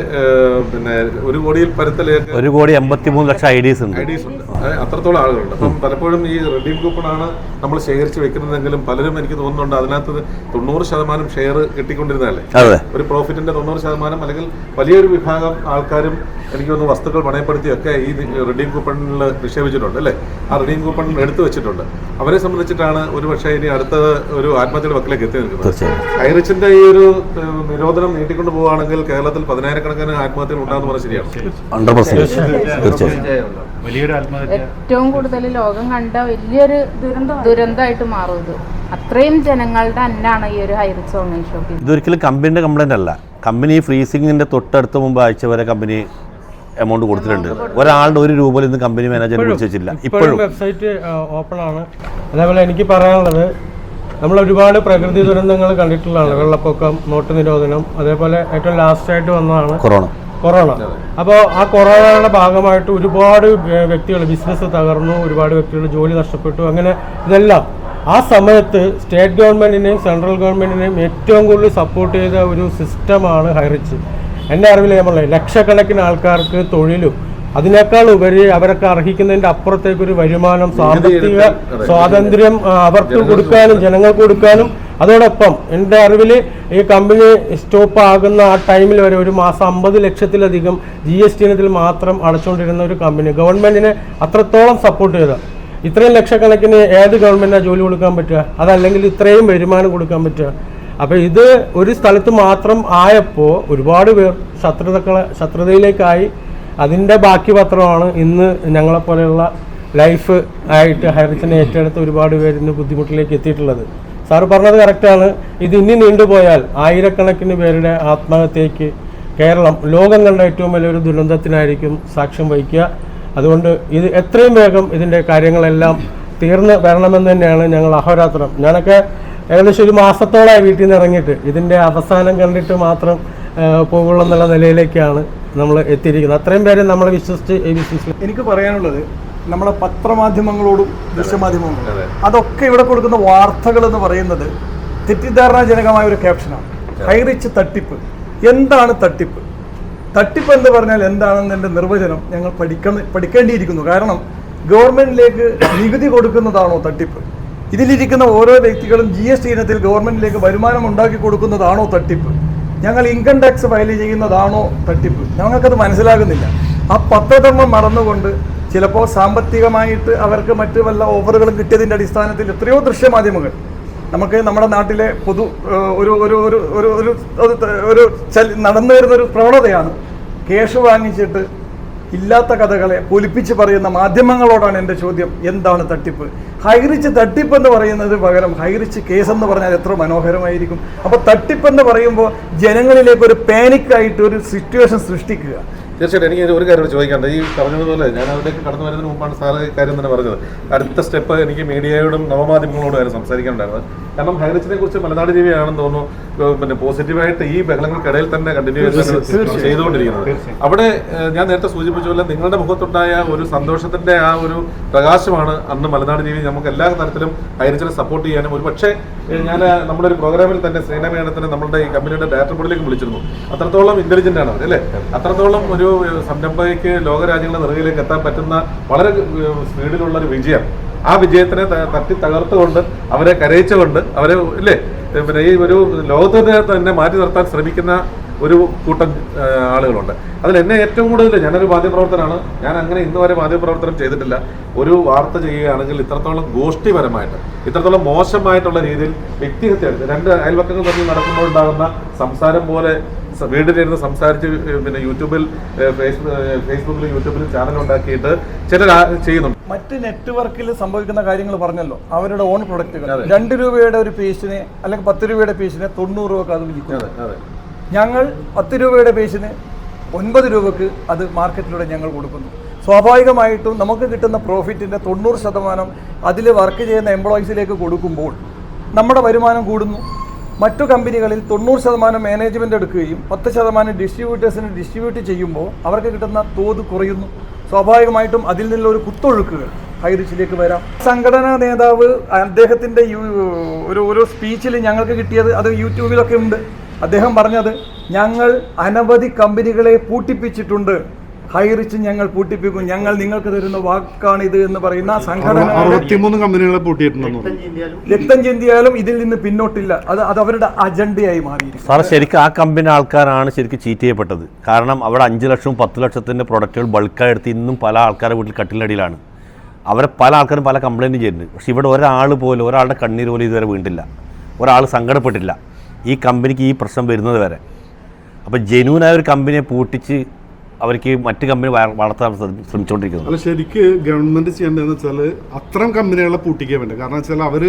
പിന്നെ ഒരു കോടിയിൽ പരത്തിലേക്ക് ഒരു കോടി എൺപത്തി മൂന്ന് ലക്ഷം ഐ ഡീസ് ഉണ്ട്. ഐ ഡീസ് ഉണ്ട് അത്രത്തോളം ആളുകളുണ്ട്. അപ്പം പലപ്പോഴും ഈ റെഡീം കൂപ്പണാണ് നമ്മൾ ശേഖരിച്ച് വെക്കുന്നതെങ്കിലും പലരും എനിക്ക് തോന്നുന്നുണ്ട് അതിനകത്ത് തൊണ്ണൂറ് ശതമാനം ഷെയർ കിട്ടിക്കൊണ്ടിരുന്നതല്ലേ? ഒരു പ്രോഫിറ്റിന്റെ തൊണ്ണൂറ് ശതമാനം അല്ലെങ്കിൽ വലിയൊരു വിഭാഗം ആൾക്കാരും എനിക്ക് തോന്നുന്നു വസ്തുക്കൾ പണയപ്പെടുത്തിയൊക്കെ ഈ റെഡീം കൂപ്പണിൽ നിക്ഷേപിച്ചിട്ടുണ്ട് അല്ലേ? ആ റെഡീം കൂപ്പൺ എടുത്തു വെച്ചിട്ടുണ്ട്. അവരെ സംബന്ധിച്ചിട്ടാണ് ഒരു പക്ഷേ ഇനി അടുത്ത ഒരു ആത്മഹത്യയുടെ വക്കിലേക്ക് എത്തി നിൽക്കുന്നത് ഹൈറിച്ചിന്റെ ഈ ഒരു നിരോധനം നീട്ടിക്കൊണ്ട് പോവുകയാണെങ്കിൽ കേരളത്തിൽ പതിനായിരക്കണക്കിന് ആത്മഹത്യകൾ ഉണ്ടാകുന്ന പറഞ്ഞ ശരിയാണ്. ഏറ്റവും കൂടുതൽ ലോകം കണ്ട വലിയൊരു ദുരന്തമായിട്ട് മാറും ഇത് അത്രയും ജനങ്ങളുടെ അന്നാണ് ഈ ഒരു ഹൈറിച്ച് ഓൺലൈൻ ഷോപ്പിംഗ് ഇതൊരിക്കലും കമ്പനിയുടെ കംപ്ലൈന്റ് അല്ല. കമ്പനി ഫ്രീസിംഗിന്റെ തൊട്ടടുത്ത മുമ്പ് ആഴ്ച വരെ കമ്പനി എമൗണ്ട് കൊടുത്തിട്ടുണ്ട്. ഒരാളുടെ ഒരു രൂപ ഇന്ന് കമ്പനി മാനേജർ വിളിച്ചു വെച്ചില്ല ഇപ്പോഴും ഇപ്പോഴും. വെബ്സൈറ്റ് ഓപ്പൺ ആണ്. അതേപോലെ എനിക്ക് പറയാനുള്ളത് നമ്മൾ ഒരുപാട് പ്രകൃതി ദുരന്തങ്ങൾ കണ്ടിട്ടുള്ളതാണ്. വെള്ളപ്പൊക്കം നോട്ട് നിരോധനം അതേപോലെ ഏറ്റവും ലാസ്റ്റ് ആയിട്ട് വന്നതാണ് കൊറോണ. കൊറോണ. അപ്പോൾ ആ കൊറോണയുടെ ഭാഗമായിട്ട് ഒരുപാട് വ്യക്തികൾ ബിസിനസ് തകർന്നു ഒരുപാട് വ്യക്തികൾ ജോലി നഷ്ടപ്പെട്ടു. അങ്ങനെ ഇതെല്ലാം ആ സമയത്ത് സ്റ്റേറ്റ് ഗവൺമെന്റിനെയും സെൻട്രൽ ഗവൺമെന്റിനെയും ഏറ്റവും കൂടുതൽ സപ്പോർട്ട് ചെയ്ത ഒരു സിസ്റ്റമാണ് ഹൈറിച്ച് എന്റെ അറിവിൽ ഞാൻ പറഞ്ഞത് ലക്ഷക്കണക്കിന് ആൾക്കാർക്ക് തൊഴിലും അതിനേക്കാൾ ഉപരി അവരൊക്കെ അർഹിക്കുന്നതിന്റെ അപ്പുറത്തേക്ക് ഒരു വരുമാനം സാമ്പത്തിക സ്വാതന്ത്ര്യം അവർക്ക് കൊടുക്കാനും ജനങ്ങൾക്ക് കൊടുക്കാനും. അതോടൊപ്പം എന്റെ അറിവിൽ ഈ കമ്പനി സ്റ്റോപ്പ് ആകുന്ന ആ ടൈമിൽ വരെ ഒരു മാസം അമ്പത് ലക്ഷത്തിലധികം ജി എസ് ടി ഇനത്തിൽ മാത്രം അടച്ചുകൊണ്ടിരുന്ന ഒരു കമ്പനി. ഗവൺമെന്റിനെ അത്രത്തോളം സപ്പോർട്ട് ചെയ്ത. ഇത്രയും ലക്ഷക്കണക്കിന് ഏത് ഗവൺമെന്റിനാണ് ജോലി കൊടുക്കാൻ പറ്റുക? അതല്ലെങ്കിൽ ഇത്രയും വരുമാനം കൊടുക്കാൻ പറ്റുക? അപ്പോൾ ഇത് ഒരു സ്ഥലത്ത് മാത്രം ആയപ്പോൾ ഒരുപാട് പേർ ശത്രുതക്കളെ ശത്രുതയിലേക്കായി അതിന്റെ ബാക്കി പത്രമാണ് ഇന്ന് ഞങ്ങളെ പോലെയുള്ള ലൈഫ് ആയിട്ട് ഹൈറിച്ചിനെ ഏറ്റെടുത്ത് ഒരുപാട് പേര് ഇന്ന് ബുദ്ധിമുട്ടിലേക്ക് എത്തിയിട്ടുള്ളത്. സാറ് പറഞ്ഞത് കറക്റ്റാണ് ഇത് ഇനി നീണ്ടുപോയാൽ ആയിരക്കണക്കിന് പേരുടെ ആത്മഹത്യയ്ക്ക് കേരളം ലോകം കണ്ട ഏറ്റവും വലിയൊരു ദുരന്തത്തിനായിരിക്കും സാക്ഷ്യം വഹിക്കുക. അതുകൊണ്ട് ഇത് എത്രയും വേഗം ഇതിന്റെ കാര്യങ്ങളെല്ലാം തീർന്ന് വരണമെന്ന് തന്നെയാണ് ഞങ്ങൾ അഹോരാത്രം ഞാനൊക്കെ ഏകദേശം ഒരു മാസത്തോളമായി വീട്ടിൽ നിന്ന് ഇറങ്ങിയിട്ട്. ഇതിന്റെ അവസാനം കണ്ടിട്ട് മാത്രം പോകുള്ളൂ എന്നുള്ള നിലയിലേക്കാണ് നമ്മൾ എത്തിയിരിക്കുന്നത്. അത്രയും പേരെ നമ്മൾ വിശ്വസിച്ച് ഈ ബിസിനസ്സിൽ എനിക്ക് പറയാനുള്ളത് നമ്മളെ പത്രമാധ്യമങ്ങളോടും ദൃശ്യമാധ്യമങ്ങളോടും അതൊക്കെ ഇവിടെ കൊടുക്കുന്ന വാർത്തകൾ എന്ന് പറയുന്നത് തെറ്റിദ്ധാരണാജനകമായ ഒരു ക്യാപ്ഷനാണ് ഹൈറിച്ച് തട്ടിപ്പ്. എന്താണ് തട്ടിപ്പ്? തട്ടിപ്പ് എന്ന് പറഞ്ഞാൽ എന്താണെന്നതിന്റെ നിർവചനം ഞങ്ങൾ പഠിക്കുന്ന പഠിക്കേണ്ടിയിരിക്കുന്നു. കാരണം ഗവൺമെന്റിലേക്ക് നികുതി കൊടുക്കുന്നതാണോ തട്ടിപ്പ്? ഇതിലിരിക്കുന്ന ഓരോ വ്യക്തികളും ജി എസ് ടി ഇനത്തിൽ ഗവൺമെന്റിലേക്ക് വരുമാനം ഉണ്ടാക്കി കൊടുക്കുന്നതാണോ തട്ടിപ്പ്? ഞങ്ങൾ ഇൻകം ടാക്സ് ഫയൽ ചെയ്യുന്നതാണോ തട്ടിപ്പ്? ഞങ്ങൾക്കത് മനസ്സിലാകുന്നില്ല. ആ പത്രധർമ്മം മറന്നുകൊണ്ട് ചിലപ്പോൾ സാമ്പത്തികമായിട്ട് അവർക്ക് മറ്റ് വല്ല ഓഫറുകളും കിട്ടിയതിന്റെ അടിസ്ഥാനത്തിൽ എത്രയോ ദൃശ്യമാധ്യമങ്ങൾ. നമുക്ക് നമ്മുടെ നാട്ടിലെ പൊതു ഒരു ഒരു ഒരു ഒരു ഒരു ഒരു വരുന്ന ഒരു നടന്നു പ്രവണതയാണ്. കേഷ് വാങ്ങിച്ചിട്ട് ഇല്ലാത്ത കഥകളെ പൊലിപ്പിച്ച് പറയുന്ന മാധ്യമങ്ങളോടാണ് എന്റെ ചോദ്യം. എന്താണ് തട്ടിപ്പ്? ഹൈറിച്ച് തട്ടിപ്പ് എന്ന് പറയുന്നത് പകരം ഹൈറിച്ച് കേസ് എന്ന് പറഞ്ഞാൽ എത്ര മനോഹരമായിരിക്കും. അപ്പോൾ തട്ടിപ്പ് എന്ന് പറയുമ്പോൾ ജനങ്ങളിലേക്ക് ഒരു പാനിക്കായിട്ട് ഒരു സിറ്റുവേഷൻ സൃഷ്ടിക്കുക. തീർച്ചയായിട്ടും എനിക്ക് ഒരു കാര്യം ചോദിക്കാണ്ട് ഈ പറഞ്ഞതുപോലെ ഞാൻ അവിടേക്ക് കടന്നു വരുന്നതിന് മുമ്പാണ് സാറ് കാര്യം തന്നെ പറഞ്ഞത്. അടുത്ത സ്റ്റെപ്പ് എനിക്ക് മീഡിയയോടും നവമാധ്യമങ്ങളോടും ആയിരുന്നു സംസാരിക്കാനുണ്ടായിരുന്നത്. കാരണം ഹൈറിച്ചിനെ കുറിച്ച് മലനാട് ജീവിയാണെന്ന് തോന്നുന്നു പിന്നെ പോസിറ്റീവായിട്ട് ഈ ബഹളങ്ങൾക്കിടയിൽ തന്നെ കണ്ടിന്യൂ ചെയ്തുകൊണ്ടിരിക്കുന്നത്. അവിടെ ഞാൻ നേരത്തെ സൂചിപ്പിച്ച പോലെ നിങ്ങളുടെ മുഖത്തുണ്ടായ ഒരു സന്തോഷത്തിന്റെ ആ ഒരു പ്രകാശമാണ് അന്ന് മലനാട് ജീവി നമുക്ക് എല്ലാ തരത്തിലും ഹൈറിച്ചിനെ സപ്പോർട്ട് ചെയ്യാനും. ഒരു പക്ഷേ ഞാൻ നമ്മുടെ ഒരു പ്രോഗ്രാമിൽ തന്നെ ശ്രീനമേണത്തിന് നമ്മുടെ ഈ കമ്പനിയുടെ ഡയറക്ടർ ബോർഡിലേക്ക് വിളിച്ചിരുന്നു. അത്രത്തോളം ഇന്റലിജന്റ് ആണ് അവർ അല്ലേ? അത്രത്തോളം ഒരു ഏഹ്, സംരംഭകയ്ക്ക് ലോകരാജ്യങ്ങളുടെ നിറകിലേക്ക് എത്താൻ പറ്റുന്ന വളരെ സ്പീഡിലുള്ള ഒരു വിജയം. ആ വിജയത്തിനെ തട്ടി തകർത്തുകൊണ്ട് അവരെ കരയിച്ചുകൊണ്ട് അവരെ ഇല്ലേ? പിന്നെ ഈ ഒരു ലോകത്തിനെ തന്നെ മാറ്റി നിർത്താൻ ശ്രമിക്കുന്ന ഒരു കൂട്ടം ആളുകളുണ്ട്. അതിൽ എന്നെ ഏറ്റവും കൂടുതൽ ഞാനൊരു മാധ്യമപ്രവർത്തനാണ്. ഞാൻ അങ്ങനെ ഇന്ന് വരെ മാധ്യമപ്രവർത്തനം ചെയ്തിട്ടില്ല. ഒരു വാർത്ത ചെയ്യുകയാണെങ്കിൽ ഇത്രത്തോളം ഗോഷ്ഠിപരമായിട്ട് ഇത്രത്തോളം മോശമായിട്ടുള്ള രീതിയിൽ വ്യക്തിഹത്യ രണ്ട് അയൽവക്കങ്ങൾ തമ്മിൽ നടക്കുമ്പോൾ ഉണ്ടാകുന്ന സംസാരം പോലെ വീട്ടിലിരുന്ന് സംസാരിച്ച് പിന്നെ യൂട്യൂബിൽ ഫേസ്ബുക്കിൽ യൂട്യൂബിൽ ഏഹ്, ഫേസ്ബുക്കിലും യൂട്യൂബിലും ചാനൽ ഉണ്ടാക്കിയിട്ട് ചിലർ ചെയ്യുന്നുണ്ട് മറ്റ് നെറ്റ്വർക്കിൽ സംഭവിക്കുന്ന കാര്യങ്ങൾ പറഞ്ഞല്ലോ. അവരുടെ ഓൺ പ്രൊഡക്റ്റുകൾ. രണ്ട് രൂപയുടെ ഒരു പീസിനെ അല്ലെങ്കിൽ പത്ത് രൂപയുടെ പീസിനെ തൊണ്ണൂറ് രൂപക്ക് അത് അതെ. ഞങ്ങൾ പത്ത് രൂപയുടെ പീസിന് ഒൻപത് രൂപക്ക് അത് മാർക്കറ്റിലൂടെ ഞങ്ങൾ കൊടുക്കുന്നു. സ്വാഭാവികമായിട്ടും നമുക്ക് കിട്ടുന്ന പ്രോഫിറ്റിന്റെ തൊണ്ണൂറ് ശതമാനം അതിൽ വർക്ക് ചെയ്യുന്ന എംപ്ലോയീസിലേക്ക് കൊടുക്കുമ്പോൾ നമ്മുടെ വരുമാനം കൂടുന്നു. മറ്റു കമ്പനികളിൽ തൊണ്ണൂറ് ശതമാനം മാനേജ്മെന്റ് എടുക്കുകയും പത്ത് ശതമാനം ഡിസ്ട്രിബ്യൂട്ടേഴ്സിന് ഡിസ്ട്രിബ്യൂട്ട് ചെയ്യുമ്പോൾ അവർക്ക് കിട്ടുന്ന തോത് കുറയുന്നു. സ്വാഭാവികമായിട്ടും അതിൽ നിന്നുള്ള ഒരു കുത്തൊഴുക്കുകൾ ഹൈറിച്ചിലേക്ക് വരാം. സംഘടനാ നേതാവ് അദ്ദേഹത്തിന്റെ ഒരു ഒരു സ്പീച്ചിൽ ഞങ്ങൾക്ക് കിട്ടിയത് അത് യൂട്യൂബിലൊക്കെ ഉണ്ട്. അദ്ദേഹം പറഞ്ഞത് ഞങ്ങൾ അനവധി കമ്പനികളെ പൂട്ടിപ്പിച്ചിട്ടുണ്ട്. ഹൈറിച്ച് ഞങ്ങൾ പൂട്ടിപ്പിക്കും. ഞങ്ങൾ നിങ്ങൾക്ക് തരുന്ന വാക്കാണിത് എന്ന് പറയുന്ന സംഘടന അറുപത്തിമൂന്ന് കമ്പനികളെ പൂട്ടിയിട്ടുണ്ടെന്ന് പറഞ്ഞു. രക്തം ചിന്തിയാലും ഇതിൽ നിന്ന് പിന്നോട്ടില്ല. അത് അത് അവരുടെ അജണ്ടയായി മാറി സാർ ശരിക്കും ആ കമ്പനി ആൾക്കാരാണ് ശരിക്കും ചീറ്റ് ചെയ്യപ്പെട്ടത്. കാരണം അവിടെ അഞ്ച് ലക്ഷവും പത്ത് ലക്ഷത്തിന്റെ പ്രൊഡക്റ്റുകൾ ബൾക്കായി എടുത്ത് ഇന്നും പല ആൾക്കാരുടെ വീട്ടിൽ കട്ടിലടിയിലാണ് അവരെ പല ആൾക്കാരും പല കംപ്ലൈന്റ് ചെയ്യുന്നുണ്ട്. പക്ഷെ ഇവിടെ ഒരാൾ പോലും ഒരാളുടെ കണ്ണീർ പോലും ഇതുവരെ വീണ്ടില്ല ഒരാൾ സങ്കടപ്പെട്ടില്ല ഈ കമ്പനിക്ക് ഈ പ്രശ്നം വരുന്നത് വരെ. അപ്പോൾ ജെന്യൂനായ ഒരു കമ്പനിയെ പൂട്ടിച്ച് അവർക്ക് മറ്റ് കമ്പനി വളർത്താൻ ശ്രമി- ശ്രമിച്ചുകൊണ്ടിരിക്കുന്നത് അല്ല ശരിക്ക് ഗവൺമെന്റ് ചെയ്യേണ്ടതെന്ന് വെച്ചാൽ അത്തരം കമ്പനികളെ പൂട്ടിക്കാൻ വേണ്ടി? കാരണം വെച്ചാൽ അവർ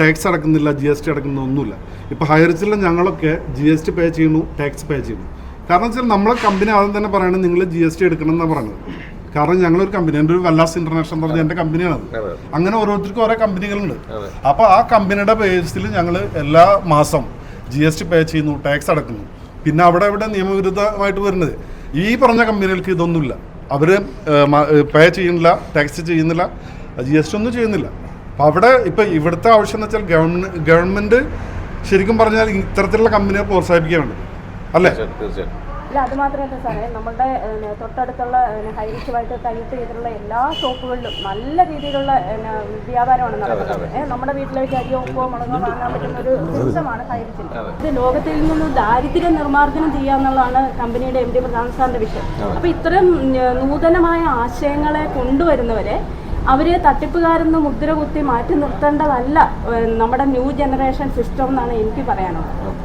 ടാക്സ് അടക്കുന്നില്ല ജി എസ് ടി അടക്കുന്ന ഒന്നുമില്ല. ഇപ്പോൾ ഹയർച്ചിലെ ഞങ്ങളൊക്കെ ജി എസ് ടി പേ ചെയ്യുന്നു ടാക്സ് പേ ചെയ്യുന്നു. കാരണം വെച്ചാൽ നമ്മളെ കമ്പനി ആദ്യം തന്നെ പറയുന്നത് നിങ്ങൾ ജി എസ് ടി എടുക്കണം എന്നാണ് പറയുന്നത് കാരണം ഞങ്ങളൊരു കമ്പനി എന്റെ ഒരു വല്ലാസ് ഇന്റർനാഷണൽ എന്ന് പറഞ്ഞ എന്റെ കമ്പനിയാണത്. അങ്ങനെ ഓരോരുത്തർക്കും ഓരോ കമ്പനികളുണ്ട്. അപ്പോൾ ആ കമ്പനിയുടെ ബേസിൽ ഞങ്ങൾ എല്ലാ മാസം ജി എസ് ടി പേ ചെയ്യുന്നു ടാക്സ് അടക്കുന്നു. പിന്നെ അവിടെ ഇവിടെ നിയമവിരുദ്ധമായിട്ട് വരുന്നത്. ഈ പറഞ്ഞ കമ്പനികൾക്ക് ഇതൊന്നുമില്ല. അവർ പേ ചെയ്യുന്നില്ല ടാക്സ് ചെയ്യുന്നില്ല ജി എസ് ടി ഒന്നും ചെയ്യുന്നില്ല. അപ്പോൾ അവിടെ ഇപ്പം ഇവിടുത്തെ ആവശ്യം എന്ന് വെച്ചാൽ ഗവൺമെന്റ് ശരിക്കും പറഞ്ഞാൽ ഇത്തരത്തിലുള്ള കമ്പനിയെ പ്രോത്സാഹിപ്പിക്കുകയാണ്. അല്ലേ? തീർച്ചയായും അല്ല അത് മാത്രമല്ല സാറേ നമ്മുടെ തൊട്ടടുത്തുള്ള ഹൈറിച്ചുമായിട്ട് കണക്ട് ചെയ്തിട്ടുള്ള എല്ലാ ഷോപ്പുകളിലും നല്ല രീതിയിലുള്ള വ്യാപാരമാണ് നടക്കുന്നത്. നമ്മുടെ വീട്ടിലേക്ക് അരിയോ ഉപ്പോ മുളകോ വാങ്ങാൻ പറ്റുന്ന ഒരു സിസ്റ്റമാണ് ഹൈറിച്ചിൽ ഇത് ലോകത്തിൽ നിന്ന് ദാരിദ്ര്യ നിർമ്മാർജനം ചെയ്യാന്നുള്ളതാണ് കമ്പനിയുടെ എം ഡി പ്രധാന സാറിന്റെ വിഷയം. അപ്പൊ ഇത്തരം നൂതനമായ ആശയങ്ങളെ കൊണ്ടുവരുന്നവരെ അവരെ തട്ടിപ്പുകാരെന്ന് മുദ്ര കുത്തി മാറ്റി നിർത്തേണ്ടതല്ല നമ്മുടെ ന്യൂ ജനറേഷൻ സിസ്റ്റം എന്നാണ് എനിക്ക് പറയാനുള്ളത്.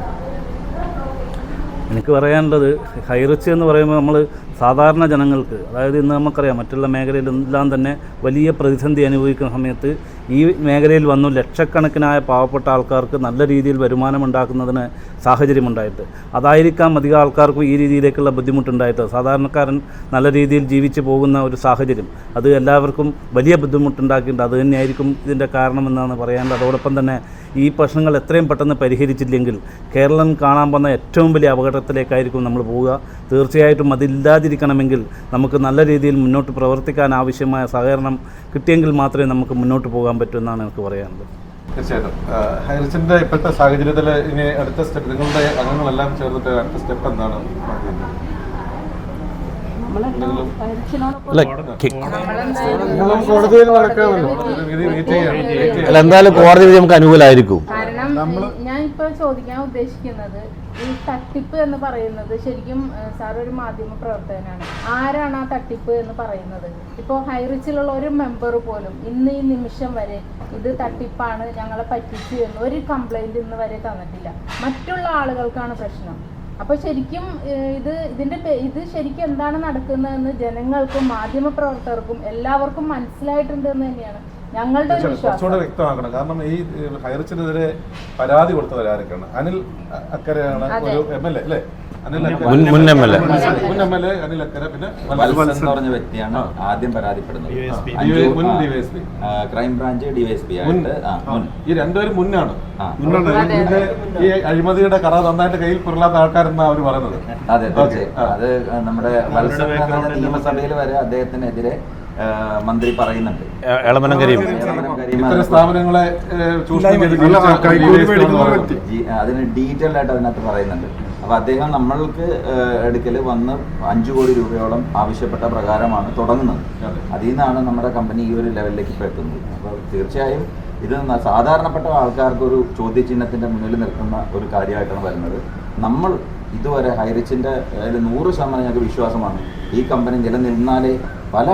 എനിക്ക് പറയാനുള്ളത് ഹൈറിച്ച് എന്ന് പറയുമ്പോൾ നമ്മൾ സാധാരണ ജനങ്ങൾക്ക് അതായത് ഇന്ന് നമുക്കറിയാം മറ്റുള്ള മേഖലയിലെല്ലാം തന്നെ വലിയ പ്രതിസന്ധി അനുഭവിക്കുന്ന സമയത്ത് ഈ മേഖലയിൽ വന്നു ലക്ഷക്കണക്കിനായ പാവപ്പെട്ട ആൾക്കാർക്ക് നല്ല രീതിയിൽ വരുമാനം ഉണ്ടാക്കുന്നതിന് സാഹചര്യമുണ്ടായിട്ട്. അതായിരിക്കാം അധികം ആൾക്കാർക്കും ഈ രീതിയിലേക്കുള്ള ബുദ്ധിമുട്ടുണ്ടായിട്ട്. സാധാരണക്കാരൻ നല്ല രീതിയിൽ ജീവിച്ചു പോകുന്ന ഒരു സാഹചര്യം. അത് എല്ലാവർക്കും വലിയ ബുദ്ധിമുട്ടുണ്ടാക്കിയിട്ടുണ്ട്. അത് തന്നെയായിരിക്കും ഇതിന്റെ കാരണമെന്നാണ് പറയാനുള്ളത്. അതോടൊപ്പം തന്നെ ഈ പ്രശ്നങ്ങൾ എത്രയും പെട്ടെന്ന് പരിഹരിച്ചില്ലെങ്കിൽ കേരളം കാണാൻ വന്ന ഏറ്റവും വലിയ അപകടത്തിലേക്കായിരിക്കും നമ്മൾ പോവുക. തീർച്ചയായിട്ടും അതില്ലാതിരിക്കണമെങ്കിൽ നമുക്ക് നല്ല രീതിയിൽ മുന്നോട്ട് പ്രവർത്തിക്കാൻ ആവശ്യമായ സഹകരണം കിട്ടിയെങ്കിൽ മാത്രമേ നമുക്ക് മുന്നോട്ട് പോകാൻ പറ്റൂ എന്നാണ് എനിക്ക് പറയാനുള്ളത്. തീർച്ചയായിട്ടും. ഹൈറിച്ചിന്റെ ഇപ്പോഴത്തെ സാഹചര്യത്തിൽ ഇനി അടുത്ത സ്റ്റെപ്പ് നിങ്ങളുടെ അംഗങ്ങളെല്ലാം ചേർന്നിട്ട് അടുത്ത സ്റ്റെപ്പ് എന്താണ് അല്ല എന്തായാലും കോടതി നമുക്ക് അനുകൂലമായിരിക്കും കാരണം ഞാൻ ഇപ്പൊ ചോദിക്കാൻ ഉദ്ദേശിക്കുന്നത് ഈ തട്ടിപ്പ് എന്ന് പറയുന്നത് ശരിക്കും സാർ ഒരു മാധ്യമ പ്രവർത്തകനാണ്. ആരാണ് ആ തട്ടിപ്പ് എന്ന് പറയുന്നത്? ഇപ്പോൾ ഹൈറിച്ചിലുള്ള ഒരു മെമ്പർ പോലും ഇന്ന് ഈ നിമിഷം വരെ ഇത് തട്ടിപ്പാണ് ഞങ്ങളെ പറ്റിച്ചു എന്ന് ഒരു കംപ്ലൈന്റ് ഇന്ന് വരെ തന്നിട്ടില്ല. മറ്റുള്ള ആളുകൾക്കാണ് പ്രശ്നം. അപ്പൊ ശരിക്കും ഇത് ഇതിന്റെ ഇത് ശരിക്കും എന്താണ് നടക്കുന്നതെന്ന് ജനങ്ങൾക്കും മാധ്യമ പ്രവർത്തകർക്കും എല്ലാവർക്കും മനസ്സിലായിട്ടുണ്ട് എന്ന് തന്നെയാണ് ഞങ്ങളുടെ ഒരു കുറച്ചുകൂടെ വ്യക്തമാക്കണം. കാരണം ഈ ഹൈറിച്ചിനെതിരെ പരാതി കൊടുത്തവർ ആരൊക്കെയാണ്? അനിൽ അക്കരയാണ് ഒരു എം എൽ എ അല്ലേ? മുൻ- മുൻ MLA. മുൻ M L A Anil Akkara പിന്നെ വത്സൻ എന്ന് പറഞ്ഞ വ്യക്തിയാണ് ആദ്യം പരാതിപ്പെടുന്നത്. മുൻ ഡിവൈഎസ്പി ക്രൈം ബ്രാഞ്ച് ഡിവൈഎസ്പി ആയിട്ട് ഈ രണ്ടുപേരും മുന്നാണ്. ഈ അഴിമതിയുടെ കറ നന്നായിട്ട് കയ്യിൽ പിറലാത്ത ആൾക്കാരെന്നാണ് അവർ പറയുന്നത്? അതെ അതെ അത്. നമ്മുടെ വത്സൻ നിയമസഭയിൽ വരെ അദ്ദേഹത്തിനെതിരെ മന്ത്രി പറയുന്നുണ്ട്. സ്ഥാപനങ്ങളെ അതിന് ഡീറ്റെയിൽ ആയിട്ട് അതിനകത്ത് പറയുന്നുണ്ട്. അപ്പൊ അദ്ദേഹം നമ്മൾക്ക് എടുക്കൽ വന്ന് അഞ്ചു കോടി രൂപയോളം ആവശ്യപ്പെട്ട പ്രകാരമാണ് തുടങ്ങുന്നത്. അതെ. അതിൽ നിന്നാണ് നമ്മുടെ കമ്പനി ഈ ഒരു ലെവലിലേക്ക് ഇപ്പോൾ എത്തുന്നത്. അപ്പോൾ തീർച്ചയായും ഇത് സാധാരണപ്പെട്ട ആൾക്കാർക്ക് ഒരു ചോദ്യചിഹ്നത്തിന്റെ മുന്നിൽ നിൽക്കുന്ന ഒരു കാര്യമായിട്ടാണ് വരുന്നത്. നമ്മൾ ഇതുവരെ ഹൈറിച്ചിന്റെ നൂറ് ശതമാനം ഞങ്ങൾക്ക് വിശ്വാസമാണ്. ഈ കമ്പനി നിലനിന്നാലേ പല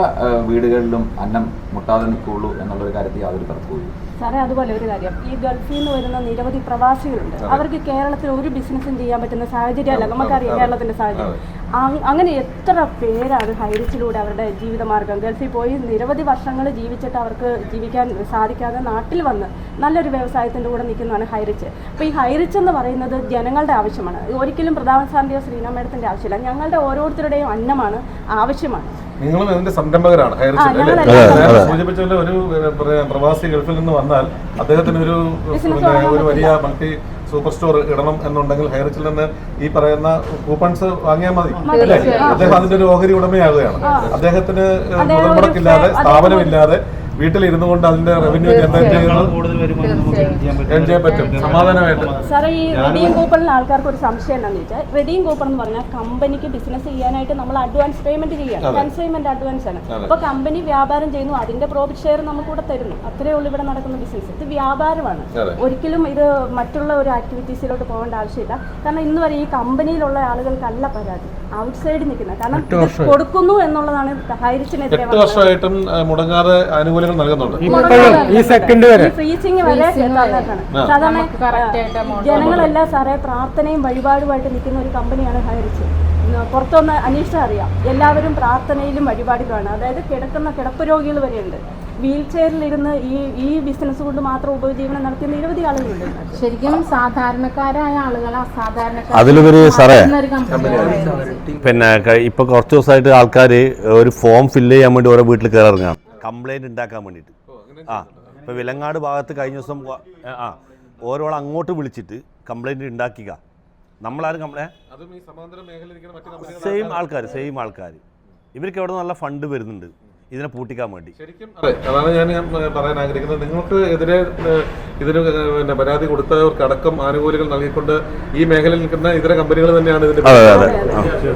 വീടുകളിലും അന്നം മുട്ടാതെ നിൽക്കുകയുള്ളൂ എന്നുള്ളൊരു കാര്യത്തിൽ യാതൊരു തർക്കവും സാറേ അതുപോലെ ഒരു കാര്യം. ഈ ഗൾഫിൽ നിന്ന് വരുന്ന നിരവധി പ്രവാസികളുണ്ട്. അവർക്ക് കേരളത്തിൽ ഒരു ബിസിനസ്സും ചെയ്യാൻ പറ്റുന്ന സാഹചര്യമല്ല. നമുക്കറിയാം കേരളത്തിന്റെ സാഹചര്യം. അങ്- അങ്ങനെ എത്ര പേരാണ് ഹൈറിച്ചിലൂടെ അവരുടെ ജീവിതമാർഗം ഗൾഫിൽ പോയി നിരവധി വർഷങ്ങൾ ജീവിച്ചിട്ട് അവർക്ക് ജീവിക്കാൻ സാധിക്കാതെ നാട്ടിൽ വന്ന് നല്ലൊരു വ്യവസായത്തിന്റെ കൂടെ നിൽക്കുന്നതാണ് ഹൈറിച്ച്. അപ്പോൾ ഈ ഹൈറിച്ച് എന്ന് പറയുന്നത് ജനങ്ങളുടെ ആവശ്യമാണ്. ഒരിക്കലും പ്രധാന സാറിന്റെയോ ശ്രീനാമേടത്തിന്റെ ആവശ്യമില്ല. ഞങ്ങളുടെ ഓരോരുത്തരുടെയും അന്നമാണ് ആവശ്യമാണ്. നിങ്ങളും ഇതിന്റെ സംരംഭകരാണ്. ഹയർ ആ, അല്ലേ ഞങ്ങളെല്ലാം. അതെ, നേരത്തെ അതെ. സൂചിപ്പിച്ച പോലെ ഒരു പ്രവാസി ഗൾഫിൽ നിന്ന് വന്നാൽ അദ്ദേഹത്തിന് ഒരു ഒരു വലിയ. മൾട്ടി സൂപ്പർ സ്റ്റോർ ഇടണം എന്നുണ്ടെങ്കിൽ ഹൈറിച്ചിൽ നിന്ന് ഈ പറയുന്ന കൂപ്പൺസ് വാങ്ങിയാൽ മതി. അദ്ദേഹം അതിന്റെ ഒരു ഓഹരി ഉടമയാകുകയാണ്. അദ്ദേഹത്തിന് മുതൽമുടക്കില്ലാതെ അദ്ദേഹം മുതൽ മുടക്കില്ലാതെ സ്ഥാപനമില്ലാതെ വീട്ടിൽ ഇരുന്നു കൊണ്ട് അതിന്റെ റവന്യൂ ജനറേറ്റ് ചെയ്യാൻ പറ്റും. സമാധാനമായിട്ട്. സാറേ ഈ റെഡീം കൂപ്പണിൽ ആൾക്കാർക്ക് ഒരു സംശയം എന്താണെന്ന് വെച്ചാൽ റെഡിയും കൂപ്പൺ എന്ന് പറഞ്ഞാൽ കമ്പനിക്ക് ബിസിനസ് ചെയ്യാനായിട്ട് നമ്മൾ അഡ്വാൻസ് പേയ്മെന്റ് ചെയ്യാം കൺസൈൻമെന്റ് അഡ്വാൻസ് ആണ്. അപ്പോൾ കമ്പനി വ്യാപാരം ചെയ്യുന്നു അതിന്റെ പ്രോഫിറ്റ് ഷെയർ നമുക്ക് കൂടെ തരുന്നു. അത്രേ ഉള്ളൂ ഇവിടെ നടക്കുന്ന ബിസിനസ് ഇത് വ്യാപാരമാണ്. ഒരിക്കലും ഇത് മറ്റുള്ള ഒരു ആക്ടിവിറ്റീസിലോട്ട് പോകേണ്ട ആവശ്യമില്ല. കാരണം ഇന്ന് വരെ ഈ കമ്പനിയിലുള്ള ആളുകൾക്കല്ല പരാതി. ഔട്ട് സൈഡ് നിൽക്കുന്നത്. കാരണം കൊടുക്കുന്നു എന്നുള്ളതാണ് ഹൈറിച്ചിനെതിരെ വർഷമായിട്ടും മുടങ്ങാതെ ആനുകൂല്യങ്ങൾ നൽകുന്നുണ്ട്. ഇപ്പോഴും ഈ സെക്കൻഡ് വരെ. വരെ സാധാരണ ജനങ്ങളെല്ലാം സാറേ പ്രാർത്ഥനയും വഴിപാടുമായിട്ട് നിൽക്കുന്ന ഒരു കമ്പനിയാണ് ഹയറിച്ച് പുറത്തൊന്ന് അന്വേഷിച്ചാൽ അറിയാം. എല്ലാവരും പ്രാർത്ഥനയിലും വഴിപാടിലുമാണ്. അതായത് കിടക്കുന്ന കിടപ്പ് രോഗികൾ വരെയുണ്ട്. വീൽ ചെയറിലിരുന്ന് ഈ ഈ ബിസിനസ് കൊണ്ട് മാത്രം ഉപജീവനം നടത്തുന്ന നിരവധി ആളുകളുണ്ട്. ശരിക്കും സാധാരണക്കാരായ ആളുകൾ അതിലുപരി സാറേ ഒരു കമ്പനിയാണ് പിന്നെ ഇപ്പൊ കുറച്ച് ദിവസമായിട്ട് ആൾക്കാർ ഒരു ഫോം ഫില്ല് ചെയ്യാൻ വേണ്ടി ഓരോ വീട്ടിൽ കയറി ഇറങ്ങാം കംപ്ലൈന്റ് ഉണ്ടാക്കാൻ വേണ്ടിയിട്ട്. ആ ഇപ്പോൾ വിലങ്ങാട് ഭാഗത്ത് കഴിഞ്ഞ ദിവസം ആ ഓരോ അങ്ങോട്ട് വിളിച്ചിട്ട് കംപ്ലൈന്റ് ഉണ്ടാക്കുക. നമ്മളാരും കംപ്ലൈന്റ് സെയിം ആൾക്കാർ സെയിം ആൾക്കാർ ഇവർക്ക് എവിടെ നല്ല ഫണ്ട് വരുന്നുണ്ട് ഇതിനെ പൂട്ടിക്കാൻ വേണ്ടി. ശരിക്കും അതെ അതാണ് ഞാൻ ഞാൻ പറയാൻ ആഗ്രഹിക്കുന്നത്. നിങ്ങൾക്ക് എതിരെ ഇതിന് പിന്നെ പരാതി കൊടുത്തവർക്കടക്കം ആനുകൂല്യങ്ങൾ നൽകിക്കൊണ്ട് ഈ മേഖലയിൽ നിൽക്കുന്ന ഇതര കമ്പനികൾ തന്നെയാണ് ഇതിന്റെ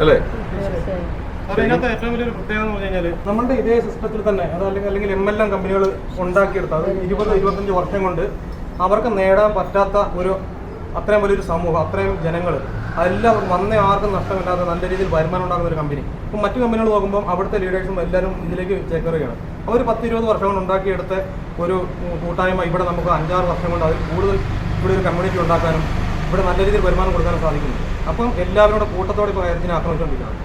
അല്ലേ? പ്രത്യേകത എന്ന് നമ്മുടെ ഇതേ സിസ്റ്റത്തിൽ തന്നെ അതല്ലെങ്കിൽ അല്ലെങ്കിൽ എം എൽ എം കമ്പനികൾ ഉണ്ടാക്കിയെടുത്ത അത് ഇരുപത് ഇരുപത്തഞ്ച് വർഷം കൊണ്ട് അവർക്ക് നേടാൻ പറ്റാത്ത ഒരു അത്രയും വലിയൊരു സമൂഹം അത്രയും ജനങ്ങൾ അതെല്ലാം വന്ന ആർക്കും നഷ്ടമില്ലാതെ നല്ല രീതിയിൽ വരുമാനം ഉണ്ടാകുന്ന ഒരു കമ്പനി ഇപ്പം മറ്റു കമ്പനികൾ നോക്കുമ്പോൾ അവിടുത്തെ ലീഡേഴ്സും എല്ലാവരും ഇതിലേക്ക് ചേക്കേറുകയാണ്. അവർ പത്ത് ഇരുപത് വർഷം കൊണ്ട് ഉണ്ടാക്കിയെടുത്ത ഒരു കൂട്ടായ്മ ഇവിടെ നമുക്ക് അഞ്ചാറ് വർഷം കൊണ്ട് അതിൽ കൂടുതൽ ഇവിടെ ഒരു കമ്മ്യൂണിറ്റി ഉണ്ടാക്കാനും ഇവിടെ നല്ല രീതിയിൽ വരുമാനം കൊടുക്കാനും സാധിക്കുന്നു. അപ്പം എല്ലാവരും കൂടെ കൂട്ടത്തോടെ ഇപ്പോൾ കാര്യത്തിന് ആക്രമിച്ചുകൊണ്ടിരിക്കുകയാണ്.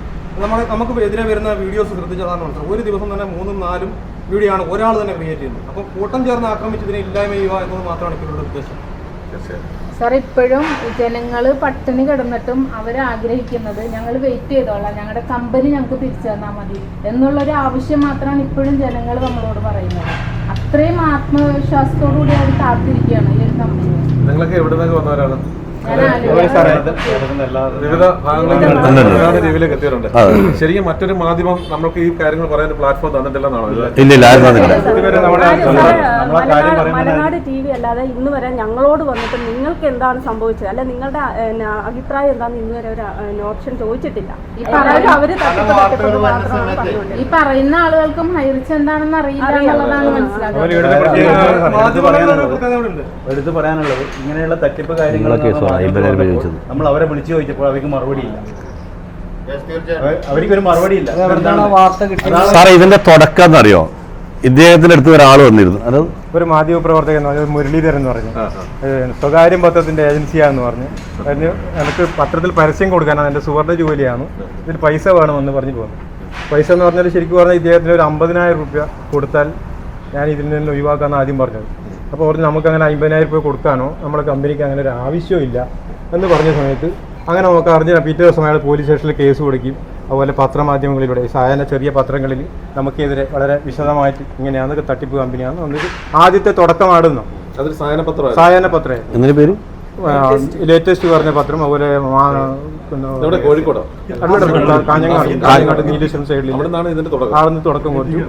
നമ്മൾ നമുക്ക് എതിരെ വരുന്ന വീഡിയോസ് ശ്രദ്ധിച്ചതാണ് മനസ്സിലാവും ഒരു ദിവസം തന്നെ മൂന്നും നാലും വീഡിയോ ആണ് ഒരാൾ തന്നെ ക്രിയേറ്റ് ചെയ്യുന്നത്. അപ്പോൾ കൂട്ടം ചേർന്ന് ആക്രമിച്ചതിനെ ഇല്ലായ്മ ചെയ്യുക എന്നത് മാത്രമാണ് ഇപ്പോൾ ഇവരുടെ ഉദ്ദേശം. സാർ ഇപ്പോഴും ജനങ്ങൾ പട്ടിണി കിടന്നിട്ടും അവർ ആഗ്രഹിക്കുന്നത് ഞങ്ങൾ വെയിറ്റ് ചെയ്തോളാം. ഞങ്ങളുടെ കമ്പനി ഞങ്ങൾക്ക് തിരിച്ചു തന്നാൽ മതി എന്നുള്ളൊരു ആവശ്യം മാത്രമാണ് ഇപ്പോഴും ജനങ്ങൾ നമ്മളോട് പറയുന്നത്. അത്രയും ആത്മവിശ്വാസത്തോടു കൂടി അവർ കാത്തിരിക്കുകയാണ് ഈ ഒരു കമ്പനി നിങ്ങളൊക്കെ എവിടെ നിന്നൊക്കെ വന്നവരാണ് വിവിധ ഭാഗങ്ങളിൽ എത്തിയിട്ടുണ്ട് ശരിക്കും മറ്റൊരു മാധ്യമം നമുക്ക് ഈ കാര്യങ്ങൾ പറയാൻ പ്ലാറ്റ്ഫോം തന്നിട്ടില്ലെന്നാണോ? ഇല്ല മലനാട് ടി വി അല്ലാതെ ഇന്ന് വരെ ഞങ്ങളോട് വന്നിട്ട് നിങ്ങൾക്ക് എന്താണ് സംഭവിച്ചത്? അല്ലെ നിങ്ങളുടെ അഭിപ്രായം എന്താണെന്ന് ഇന്ന് വരെ ഒരു ഓപ്ഷൻ ചോദിച്ചിട്ടില്ല. അവർ ഈ പറയുന്ന ആളുകൾക്കും ഹൈറിച്ച് എന്താണെന്ന് അറിയില്ല എന്നുള്ളതാണ് മനസ്സിലാക്കുന്നത്. എടുത്ത് പറയാനുള്ളത് ഇങ്ങനെയുള്ള തട്ടിപ്പ് കാര്യങ്ങൾ ചോദിച്ചത്. നമ്മൾ അവരെ വിളിച്ചു ചോദിച്ചപ്പോൾ അവർക്ക് മറുപടി ഇല്ല അവർക്കൊരു മറുപടി ഇല്ല കിട്ടി സാറേ ഇതിന്റെ തുടക്കം എന്നറിയോ? ഇദ്ദേഹത്തിന്റെ അടുത്ത് ഒരാൾ വന്നിരുന്നു. അത് ഒരു മാധ്യമ പ്രവർത്തകൻ മുരളീധരൻ എന്ന് പറഞ്ഞു. സ്വകാര്യ. പത്രത്തിന്റെ ഏജൻസിയാന്ന് പറഞ്ഞു. അതിന് എനിക്ക് പത്രത്തിൽ പരസ്യം കൊടുക്കാനാണ്. എന്റെ സുവർണ ജോലിയാണ്. ഇതിൽ പൈസ വേണമെന്ന് പറഞ്ഞു പോകുന്നു പൈസ എന്ന് പറഞ്ഞാൽ ശരിക്കും പറഞ്ഞാൽ ഇദ്ദേഹത്തിന് ഒരു അമ്പതിനായിരം റുപ്യ കൊടുത്താൽ ഞാൻ ഇതിൽ നിന്ന് ഒഴിവാക്കാമെന്ന് ആദ്യം പറഞ്ഞത്. അപ്പോൾ പറഞ്ഞു നമുക്ക് അങ്ങനെ അമ്പതിനായിരം രൂപ കൊടുക്കാനോ? നമ്മുടെ കമ്പനിക്ക് അങ്ങനെ ഒരു ആവശ്യമില്ല എന്ന് പറഞ്ഞ സമയത്ത് അങ്ങനെ നമുക്ക് അറിഞ്ഞ പിറ്റേ ദിവസം അയാൾ പോലീസ് സ്റ്റേഷനിൽ കേസ് കൊടുക്കും. അതുപോലെ പത്രമാധ്യമങ്ങളിലൂടെ സാധാരണ ചെറിയ പത്രങ്ങളിൽ നമുക്കെതിരെ വളരെ വിശദമായിട്ട് ഇങ്ങനെയാണ് തട്ടിപ്പ് കമ്പനിയാണ് എന്നിട്ട് ആദ്യത്തെ തുടക്കമാടുന്നു. അതൊരു പത്രം സായന പത്രം എന്തിനു പേര് ലേറ്റസ്റ്റ് പറഞ്ഞ പത്രം അതുപോലെ മാ- കോഴിക്കോട്? കാഞ്ഞങ്ങാട് കാഞ്ഞങ്ങാട് നീലേശ്വരം സൈഡിൽ ഇതിന്റെ തുടക്കം. തുടക്കം കൊടുത്തു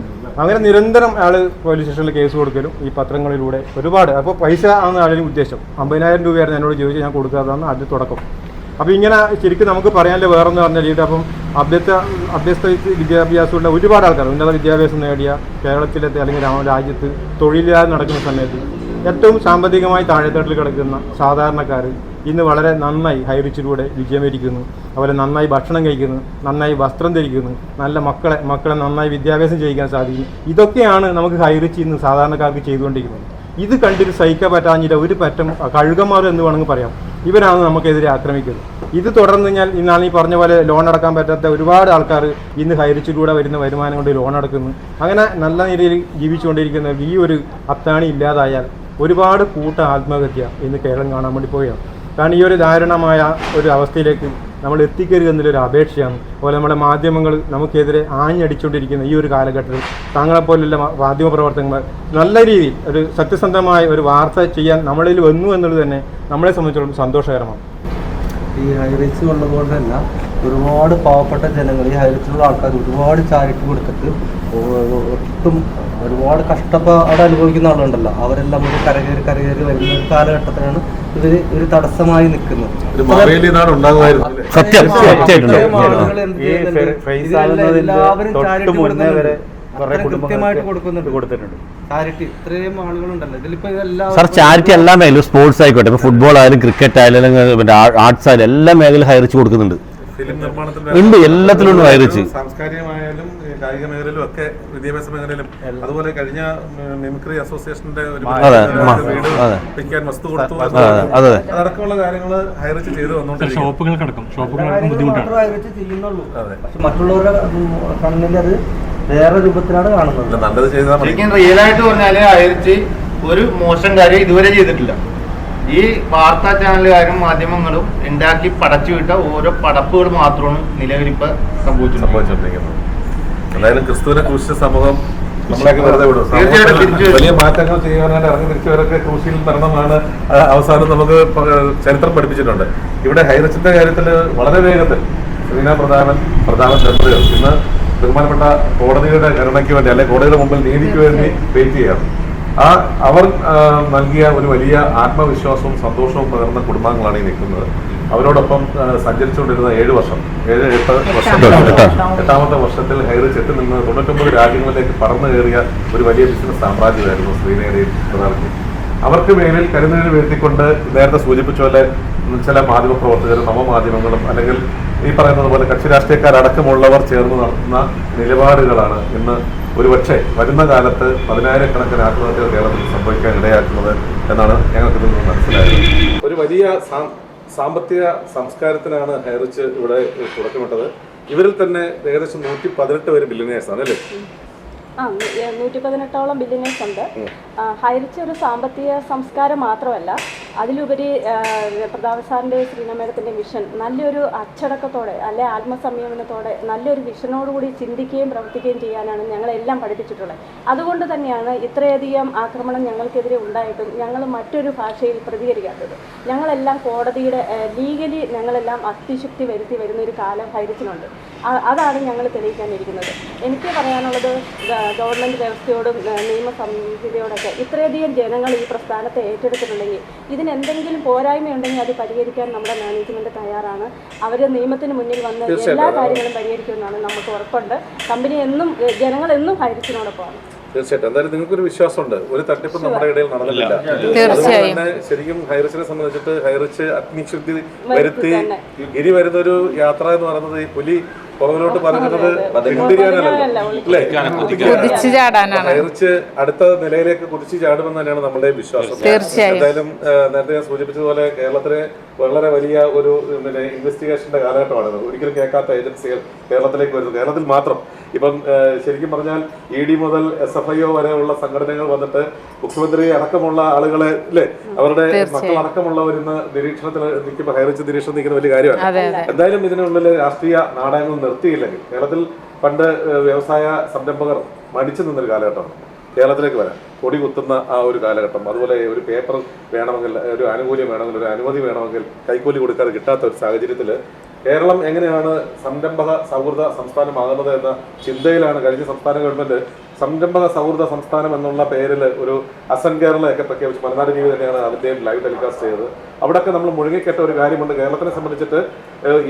അങ്ങനെ നിരന്തരം അയാൾ പോലീസ് സ്റ്റേഷനിൽ കേസ് കൊടുക്കലും ഈ പത്രങ്ങളിലൂടെ ഒരുപാട്. അപ്പോൾ പൈസ ആണ് ആളുടെ ഉദ്ദേശം. അമ്പതിനായിരം രൂപയായിരുന്നു എന്നോട് ചോദിച്ചു ഞാൻ കൊടുക്കാതാണ് അത് തുടക്കം. അപ്പോൾ ഇങ്ങനെ ശരിക്കും നമുക്ക് പറയാനുള്ള വേറെന്ന് പറഞ്ഞാൽ ഇത് അപ്പം അഭ്യസ്ത അഭ്യസ്ത വിദ്യാഭ്യാസമുള്ള ഒരുപാട് ആൾക്കാർ ഉന്നത വിദ്യാഭ്യാസം നേടിയ കേരളത്തിലത്തെ അല്ലെങ്കിൽ രാജ്യത്ത് തൊഴിലില്ലാതെ നടക്കുന്ന സമയത്ത് ഏറ്റവും സാമ്പത്തികമായി താഴെത്തട്ടിൽ കിടക്കുന്ന സാധാരണക്കാർ ഇന്ന് വളരെ നന്നായി ഹൈറിച്ചിലൂടെ വിജയമേരിക്കുന്നു അതുപോലെ നന്നായി ഭക്ഷണം കഴിക്കുന്നു നന്നായി വസ്ത്രം ധരിക്കുന്നു നല്ല മക്കളെ മക്കളെ നന്നായി വിദ്യാഭ്യാസം ചെയ്യിക്കാൻ സാധിക്കും ഇതൊക്കെയാണ് നമുക്ക് ഹൈറിച്ച് ഇന്ന് സാധാരണക്കാർക്ക് ചെയ്തുകൊണ്ടിരിക്കുന്നത്. ഇത് കണ്ടിട്ട് സഹിക്കാൻ പറ്റാഞ്ഞിട്ട് ഒരു പറ്റം കഴുകന്മാർ എന്ന് വേണമെങ്കിൽ പറയാം. ഇവരാണ് നമുക്കെതിരെ ആക്രമിക്കുന്നത്. ഇത് തുടർന്ന് കഴിഞ്ഞാൽ ഇന്നാണ് ഈ പറഞ്ഞ പോലെ ലോൺ അടക്കാൻ പറ്റാത്ത ഒരുപാട് ആൾക്കാർ ഇന്ന് ഹൈറിച്ചിലൂടെ വരുന്ന വരുമാനം കൊണ്ട് ലോൺ അടക്കുന്നു. അങ്ങനെ നല്ല നിലയിൽ ജീവിച്ചുകൊണ്ടിരിക്കുന്ന ഈ ഒരു അത്താണി ഇല്ലാതായാൽ ഒരുപാട് കൂട്ട ആത്മഹത്യ ഇന്ന് കേരളം കാണാൻ വേണ്ടി പോവുകയാണ്. കാരണം ഈ ഒരു ദാരുണമായ ഒരു അവസ്ഥയിലേക്ക് നമ്മൾ എത്തിക്കരുത് എന്നുള്ളൊരു അപേക്ഷയാണ്. അതുപോലെ നമ്മുടെ മാധ്യമങ്ങൾ നമുക്കെതിരെ ആഞ്ഞടിച്ചുകൊണ്ടിരിക്കുന്ന ഈ ഒരു കാലഘട്ടത്തിൽ താങ്കളെപ്പോലുള്ള മാധ്യമ പ്രവർത്തകന്മാർ നല്ല രീതിയിൽ ഒരു സത്യസന്ധമായ ഒരു വാർത്ത ചെയ്യാൻ നമ്മളിൽ വന്നു എന്നുള്ളത് തന്നെ നമ്മളെ സംബന്ധിച്ചിടത്തോളം സന്തോഷകരമാണ്. ഈ ഹൈറിച്ച് ഉള്ളതുകൊണ്ടല്ല ഒരുപാട് പാവപ്പെട്ട ജനങ്ങൾ ഈ ഹൈറിച്ചിലുള്ള ആൾക്കാർ ഒരുപാട് ചാരിറ്റി കൊടുത്തിട്ട് ഒട്ടും ഒരുപാട് കഷ്ടപ്പാട് അനുഭവിക്കുന്ന ആളുണ്ടല്ലോ. അവരെല്ലാം ഒരു കരകയറി കരകയറി വരുന്ന ഒരു കാലഘട്ടത്തിലാണ് ഇവർ ഒരു തടസ്സമായി നിൽക്കുന്നത്. സത്യം, എല്ലാവരും കൃത്യമായിട്ട് കൊടുക്കുന്നുണ്ട്. കൊടുത്തിട്ടുണ്ട്. ചാരിറ്റി ഇത്രയും ആളുകളുണ്ടല്ലോ. ഇതിലിപ്പോ ഇതെല്ലാം സാർ ചാരിറ്റി എല്ലാ മേഖലയും സ്പോർട്സ് ആയിക്കോട്ടെ. ഇപ്പൊ ഫുട്ബോൾ ആയാലും ക്രിക്കറ്റ് ആയാലും പിന്നെ ആർട്സ് ആയാലും എല്ലാ മേഖലയും ഹയറിച്ച് കൊടുക്കുന്നുണ്ട്. ഉണ്ട്, എല്ലാത്തിലും ഉണ്ട് ഹൈറിച്ച്. സാംസ്കാരികമായാലും കായിക മേഖലയിലും ഒക്കെ വിദ്യാഭ്യാസ മേഖലയിലും അതുപോലെ കഴിഞ്ഞ മിമിക്രി അസോസിയേഷന്റെ ഒരു അതെ, വീട് അതെ. വെക്കാൻ വസ്തു കൊടുത്തു അതെ, അതെ. അതടക്കമുള്ള കാര്യങ്ങൾ ഹൈറിച്ച് ചെയ്ത് വന്നുകൊണ്ടിരിക്കും ഷോപ്പുകൾക്കടക്കം മാത്രമേ ഹൈറിച്ച് ചെയ്യുന്നുള്ളൂ. മറ്റുള്ളവരുടെ കണ്ണിൽ അത് വേറെ രൂപത്തിലാണ് കാണുന്നത്. നല്ലത് ചെയ്താൽ ശരിക്കും റിയൽ ആയിട്ട് പറഞ്ഞാൽ അയർച്ചി ഒരു മോശം കാര്യം ഇതുവരെ ചെയ്തിട്ടില്ല. ഈ വാർത്താ ചാനലുകാരും മാധ്യമങ്ങളും ഉണ്ടാക്കി പടച്ചു വിട്ട ഓരോ പടപ്പുകൾ മാത്രമാണ് നിലവിലിപ്പോ സംഭവിച്ചത് സംഭവിച്ചുകൊണ്ടിരിക്കുന്നത് എന്തായാലും ക്രിസ്തുവിനെ ക്രൂശിച്ച സമൂഹം വെറുതെ വിടും. വലിയ മാറ്റങ്ങൾ ചെയ്യാനായിട്ട് ഇറങ്ങി തിരിച്ചവരൊക്കെ ക്രൂശിയിൽ മരണമാണ് അവസാനം നമുക്ക് ചരിത്രം പഠിപ്പിച്ചിട്ടുണ്ട്. ഇവിടെ ഹൈറച്ചിന്റെ കാര്യത്തിൽ വളരെ വേഗത്തിൽ ശ്രീനാ പ്രധാനൻ പ്രധാന ചന്ദ്രയോ ഇന്ന് ബഹുമാനപ്പെട്ട കോടതിയുടെ കരുണയ്ക്ക് വേണ്ടി അല്ലെങ്കിൽ കോടതിയുടെ മുമ്പിൽ നീതിക്ക് വേണ്ടി വെയിറ്റ് ചെയ്യാം ആ അവർ നൽകിയ ഒരു വലിയ ആത്മവിശ്വാസവും സന്തോഷവും പകർന്ന കുടുംബാംഗങ്ങളാണ് ഈ നിൽക്കുന്നത്. അവരോടൊപ്പം സഞ്ചരിച്ചുകൊണ്ടിരുന്ന ഏഴ് വർഷം ഏഴ് എട്ട് വർഷം എട്ടാമത്തെ വർഷത്തിൽ ഹെയറി ചെത്തി നിന്ന് തൊണ്ണൂറ്റൊമ്പത് രാജ്യങ്ങളിലേക്ക് പറന്നു കയറിയ ഒരു വലിയ ബിസിനസ് സാമ്രാജ്യമായിരുന്നു ശ്രീനയുടെയും പ്രധാനമന്ത്രി അവർക്ക് മേലിൽ കരുനീര് വീഴ്ത്തിക്കൊണ്ട് നേരത്തെ സൂചിപ്പിച്ച പോലെ ചില മാധ്യമപ്രവർത്തകരും നവമാധ്യമങ്ങളും അല്ലെങ്കിൽ ഈ പറയുന്നത് പോലെ കക്ഷി രാഷ്ട്രീയക്കാരടക്കമുള്ളവർ ചേർന്ന് നടത്തുന്ന നിലപാടുകളാണ് ഇന്ന് ഒരുപക്ഷെ വരുന്ന കാലത്ത് പതിനായിരക്കണക്കിന് ആത്മഹത്യകൾ കേരളത്തിൽ സംഭവിക്കാൻ ഇടയാക്കുന്നത് എന്നാണ് ഞങ്ങൾക്ക് ഇതിൽ നിന്ന് മനസ്സിലായത്. ഒരു വലിയ സാമ്പത്തിക സംസ്കാരത്തിനാണ് ഹൈറിച്ച് ഇവിടെ തുടക്കമിട്ടത്. ഇവരിൽ തന്നെ ഏകദേശം നൂറ്റി പതിനെട്ട് പേര് ബില്ലിനേഴ്സാണ് അല്ലേ? ആ നൂറ്റി പതിനെട്ടോളം ബില്യനേഴ്സ് ഉണ്ട്. ഹൈറിച്ച് ഒരു സാമ്പത്തിക സംസ്കാരം മാത്രമല്ല അതിലുപരി പ്രതാപ് സാറിന്റെ ശ്രീനമേടത്തിന്റെ മിഷൻ നല്ലൊരു അച്ചടക്കത്തോടെ അല്ലെ ആത്മസംയമനത്തോടെ നല്ലൊരു വിഷനോടുകൂടി ചിന്തിക്കുകയും പ്രവർത്തിക്കുകയും ചെയ്യാനാണ് ഞങ്ങളെല്ലാം പഠിപ്പിച്ചിട്ടുള്ളത്. അതുകൊണ്ട് തന്നെയാണ് ഇത്രയധികം ആക്രമണം ഞങ്ങൾക്കെതിരെ ഉണ്ടായിട്ടും ഞങ്ങൾ മറ്റൊരു ഭാഷയിൽ പ്രതികരിക്കാത്തത്. ഞങ്ങളെല്ലാം കോടതിയുടെ ലീഗലി ഞങ്ങളെല്ലാം അതിശക്തി വരുത്തി വരുന്ന ഒരു കാലം ഹൈറിച്ചിനുണ്ട് അതാണ് ഞങ്ങൾ തെളിയിക്കാനിരിക്കുന്നത്. എനിക്ക് പറയാനുള്ളത് ഗവൺമെന്റ് വ്യവസ്ഥയോടും നിയമ സംഹിതയോടൊക്കെ ഇത്രയധികം ജനങ്ങൾ ഈ പ്രസ്ഥാനത്തെ ഏറ്റെടുത്തിട്ടുണ്ടെങ്കിൽ ഇതിന് എന്തെങ്കിലും പോരായ്മയുണ്ടെങ്കിൽ അത് പരിഹരിക്കാൻ നമ്മുടെ മാനേജ്മെന്റ് തയ്യാറാണ്. അവർ നിയമത്തിന് മുന്നിൽ വന്ന് എല്ലാ കാര്യങ്ങളും പരിഹരിക്കുമെന്നാണ് നമുക്ക് ഉറപ്പുണ്ട്. കമ്പനി എന്നും ജനങ്ങൾ എന്നും ഹരിച്ചിനോടൊപ്പമാണ് തീർച്ചയായിട്ടും. എന്തായാലും നിങ്ങൾക്കൊരു വിശ്വാസമുണ്ട്. ഒരു തട്ടിപ്പ് നമ്മുടെ ഇടയിൽ നടന്നിട്ടില്ല. തീർച്ചയായും. അതുകൊണ്ട് തന്നെ ശരിക്കും ഹൈറിച്ചിനെ സംബന്ധിച്ചിട്ട് ഹൈറിച്ച് അഗ്നിശുദ്ധി വരുത്തി. ഇനി വരുന്ന ഒരു യാത്ര എന്ന് പറയുന്നത് ഈ പുലി പുറകിലോട്ട് പറയുന്നത് അതെ. പിന്തിരിയാനല്ല അല്ലേ? കുതിച്ചു ചാടാനാണ് അടുത്ത നിലയിലേക്ക് കുതിച്ചു ചാടുമെന്ന് തന്നെയാണ് നമ്മുടെ വിശ്വാസം. തീർച്ചയായും. എന്തായാലും നേരത്തെ ഞാൻ സൂചിപ്പിച്ചതുപോലെ കേരളത്തിലെ വളരെ വലിയ ഒരു പിന്നെ ഇൻവെസ്റ്റിഗേഷന്റെ കാലഘട്ടമാണ് ഒരിക്കലും കേൾക്കാത്ത ഏജൻസികൾ കേരളത്തിലേക്ക് വരുന്നു കേരളത്തിൽ മാത്രം. ഇപ്പം ശരിക്കും പറഞ്ഞാൽ ഇ ഡി മുതൽ എസ് എഫ് ഐ ഒ വരെയുള്ള സംഘടനകൾ വന്നിട്ട് മുഖ്യമന്ത്രി അടക്കമുള്ള ആളുകളെ അല്ലേ? അവരുടെ മക്കൾ അടക്കമുള്ളവർ ഇന്ന് നിരീക്ഷണത്തിൽ നിൽക്കുമ്പോൾ ഹൈറിച്ച് നിരീക്ഷണം നിൽക്കുന്ന വലിയ കാര്യമാണ്. എന്തായാലും ഇതിനുള്ളിൽ രാഷ്ട്രീയ നാടകങ്ങൾ നിർത്തിയില്ലെങ്കിൽ കേരളത്തിൽ പണ്ട് വ്യവസായ സംരംഭകർ മടിച്ചു നിന്നൊരു കാലഘട്ടമാണ്. കേരളത്തിലേക്ക് വരാൻ കൊടി കുത്തുന്ന ആ ഒരു കാലഘട്ടം. അതുപോലെ ഒരു പേപ്പർ വേണമെങ്കിൽ ഒരു ആനുകൂല്യം വേണമെങ്കിൽ ഒരു അനുമതി വേണമെങ്കിൽ കൈക്കൂലി കൊടുക്കാതെ കിട്ടാത്ത ഒരു സാഹചര്യത്തിൽ കേരളം എങ്ങനെയാണ് സംരംഭക സൗഹൃദ സംസ്ഥാനമാകുന്നത് എന്ന ചിന്തയിലാണ് കഴിഞ്ഞ സംസ്ഥാന ഗവൺമെന്റ് സംരംഭക സൗഹൃദ സംസ്ഥാനം എന്നുള്ള പേരിൽ ഒരു അസൻ കേരളയൊക്കെ പ്രഖ്യാപിച്ച്. മലനാട് ടി വി തന്നെയാണ് അതിന്റെയും ലൈവ് ടെലികാസ്റ്റ് ചെയ്തത്. അവിടെയൊക്കെ നമ്മൾ മുഴുകിക്കെട്ട ഒരു കാര്യമുണ്ട്. കേരളത്തിനെ സംബന്ധിച്ചിട്ട്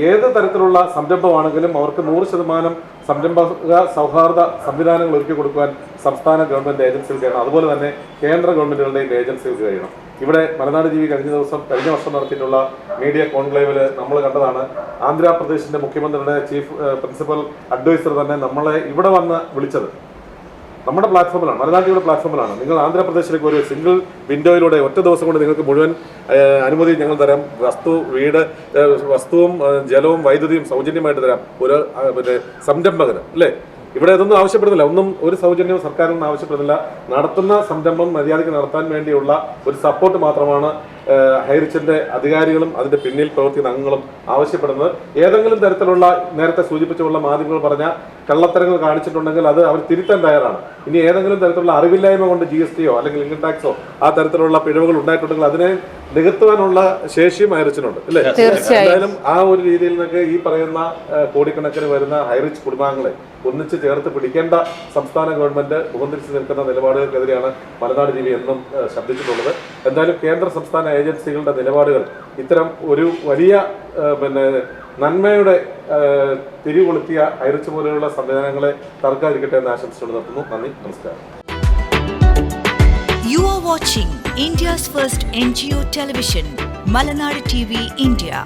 ഏത് തരത്തിലുള്ള സംരംഭമാണെങ്കിലും അവർക്ക് നൂറ് ശതമാനം സംരംഭക സൗഹാർദ്ദ സംവിധാനങ്ങൾ ഒരുക്കി കൊടുക്കുവാൻ സംസ്ഥാന ഗവൺമെന്റ് ഏജൻസികൾ കഴിയണം അതുപോലെ തന്നെ കേന്ദ്ര ഗവൺമെന്റുകളുടെയും ഏജൻസികൾക്ക് കഴിയണം ഇവിടെ മലനാട് ജീവി കഴിഞ്ഞ ദിവസം കഴിഞ്ഞ വർഷം നടത്തിയിട്ടുള്ള മീഡിയ കോൺക്ലേവിൽ നമ്മൾ കണ്ടതാണ്. ആന്ധ്രാപ്രദേശിന്റെ മുഖ്യമന്ത്രിയുടെ ചീഫ് പ്രിൻസിപ്പൽ അഡ്വൈസർ തന്നെ നമ്മളെ ഇവിടെ വന്ന് വിളിച്ചത്. നമ്മുടെ പ്ലാറ്റ്ഫോമിലാണ് മലനാട്ടിയുടെ പ്ലാറ്റ്ഫോമിലാണ് നിങ്ങൾ ആന്ധ്രാപ്രദേശിലേക്ക് ഒരു സിംഗിൾ വിൻഡോയിലൂടെ ഒറ്റ ദിവസം കൊണ്ട് നിങ്ങൾക്ക് മുഴുവൻ അനുമതി ഞങ്ങൾ തരാം. വസ്തു വീട് വസ്തുവും ജലവും വൈദ്യുതിയും സൗജന്യമായിട്ട് തരാം. ഒരു പിന്നെ സംരംഭകന് അല്ലേ? ഇവിടെ ഇതൊന്നും ആവശ്യപ്പെടുന്നില്ല. ഒന്നും ഒരു സൗജന്യവും സർക്കാരിൽ ആവശ്യപ്പെടുന്നില്ല. നടത്തുന്ന സംരംഭം മര്യാദയ്ക്ക് നടത്താൻ വേണ്ടിയുള്ള ഒരു സപ്പോർട്ട് മാത്രമാണ് ഹൈറിച്ചിന്റെ അധികാരികളും അതിന്റെ പിന്നിൽ പ്രവർത്തിക്കുന്ന അംഗങ്ങളും ആവശ്യപ്പെടുന്നത്. ഏതെങ്കിലും തരത്തിലുള്ള നേരത്തെ സൂചിപ്പിച്ചുള്ള മാധ്യമങ്ങൾ പറഞ്ഞ കള്ളത്തരങ്ങൾ കാണിച്ചിട്ടുണ്ടെങ്കിൽ അത് അവർ തിരുത്താൻ തയ്യാറാണ്. ഇനി ഏതെങ്കിലും തരത്തിലുള്ള അറിവില്ലായ്മ കൊണ്ട് ജി എസ് ടിയോ അല്ലെങ്കിൽ ഇൻകം ടാക്സോ ആ തരത്തിലുള്ള പിഴവുകൾ ഉണ്ടായിട്ടുണ്ടെങ്കിൽ അതിനെ നികത്തുവാനുള്ള ശേഷിയും ഹൈറിച്ചിനുണ്ട് അല്ലേ? എന്തായാലും ആ ഒരു രീതിയിൽ നിന്നൊക്കെ ഈ പറയുന്ന കോടിക്കണക്കിന് വരുന്ന ഹൈറിച്ച് കുടുംബാംഗങ്ങളെ ഒന്നിച്ച് ചേർത്ത് പിടിക്കേണ്ട സംസ്ഥാന ഗവൺമെന്റ് ഉപന്തിരിച്ച് നിൽക്കുന്ന നിലപാടുകൾക്കെതിരെയാണ് മലനാട് ജീവി എന്നും ശബ്ദിച്ചിട്ടുള്ളത്. എന്തായാലും കേന്ദ്ര സംസ്ഥാന ഏജൻസികളുടെ നിലപാടുകൾ ഇത്തരം ഒരു വലിയ പിന്നെ നന്മയുടെ തിരി തിരികൊളുത്തിയ അയർച്ച പോലെയുള്ള സംവിധാനങ്ങളെ തർക്കാതിരിക്കട്ടെ എന്ന് ആശംസിച്ചുകൊണ്ട് നിർത്തുന്നു നന്ദി നമസ്കാരം You are watching India's first NGO television, Malanad TV India.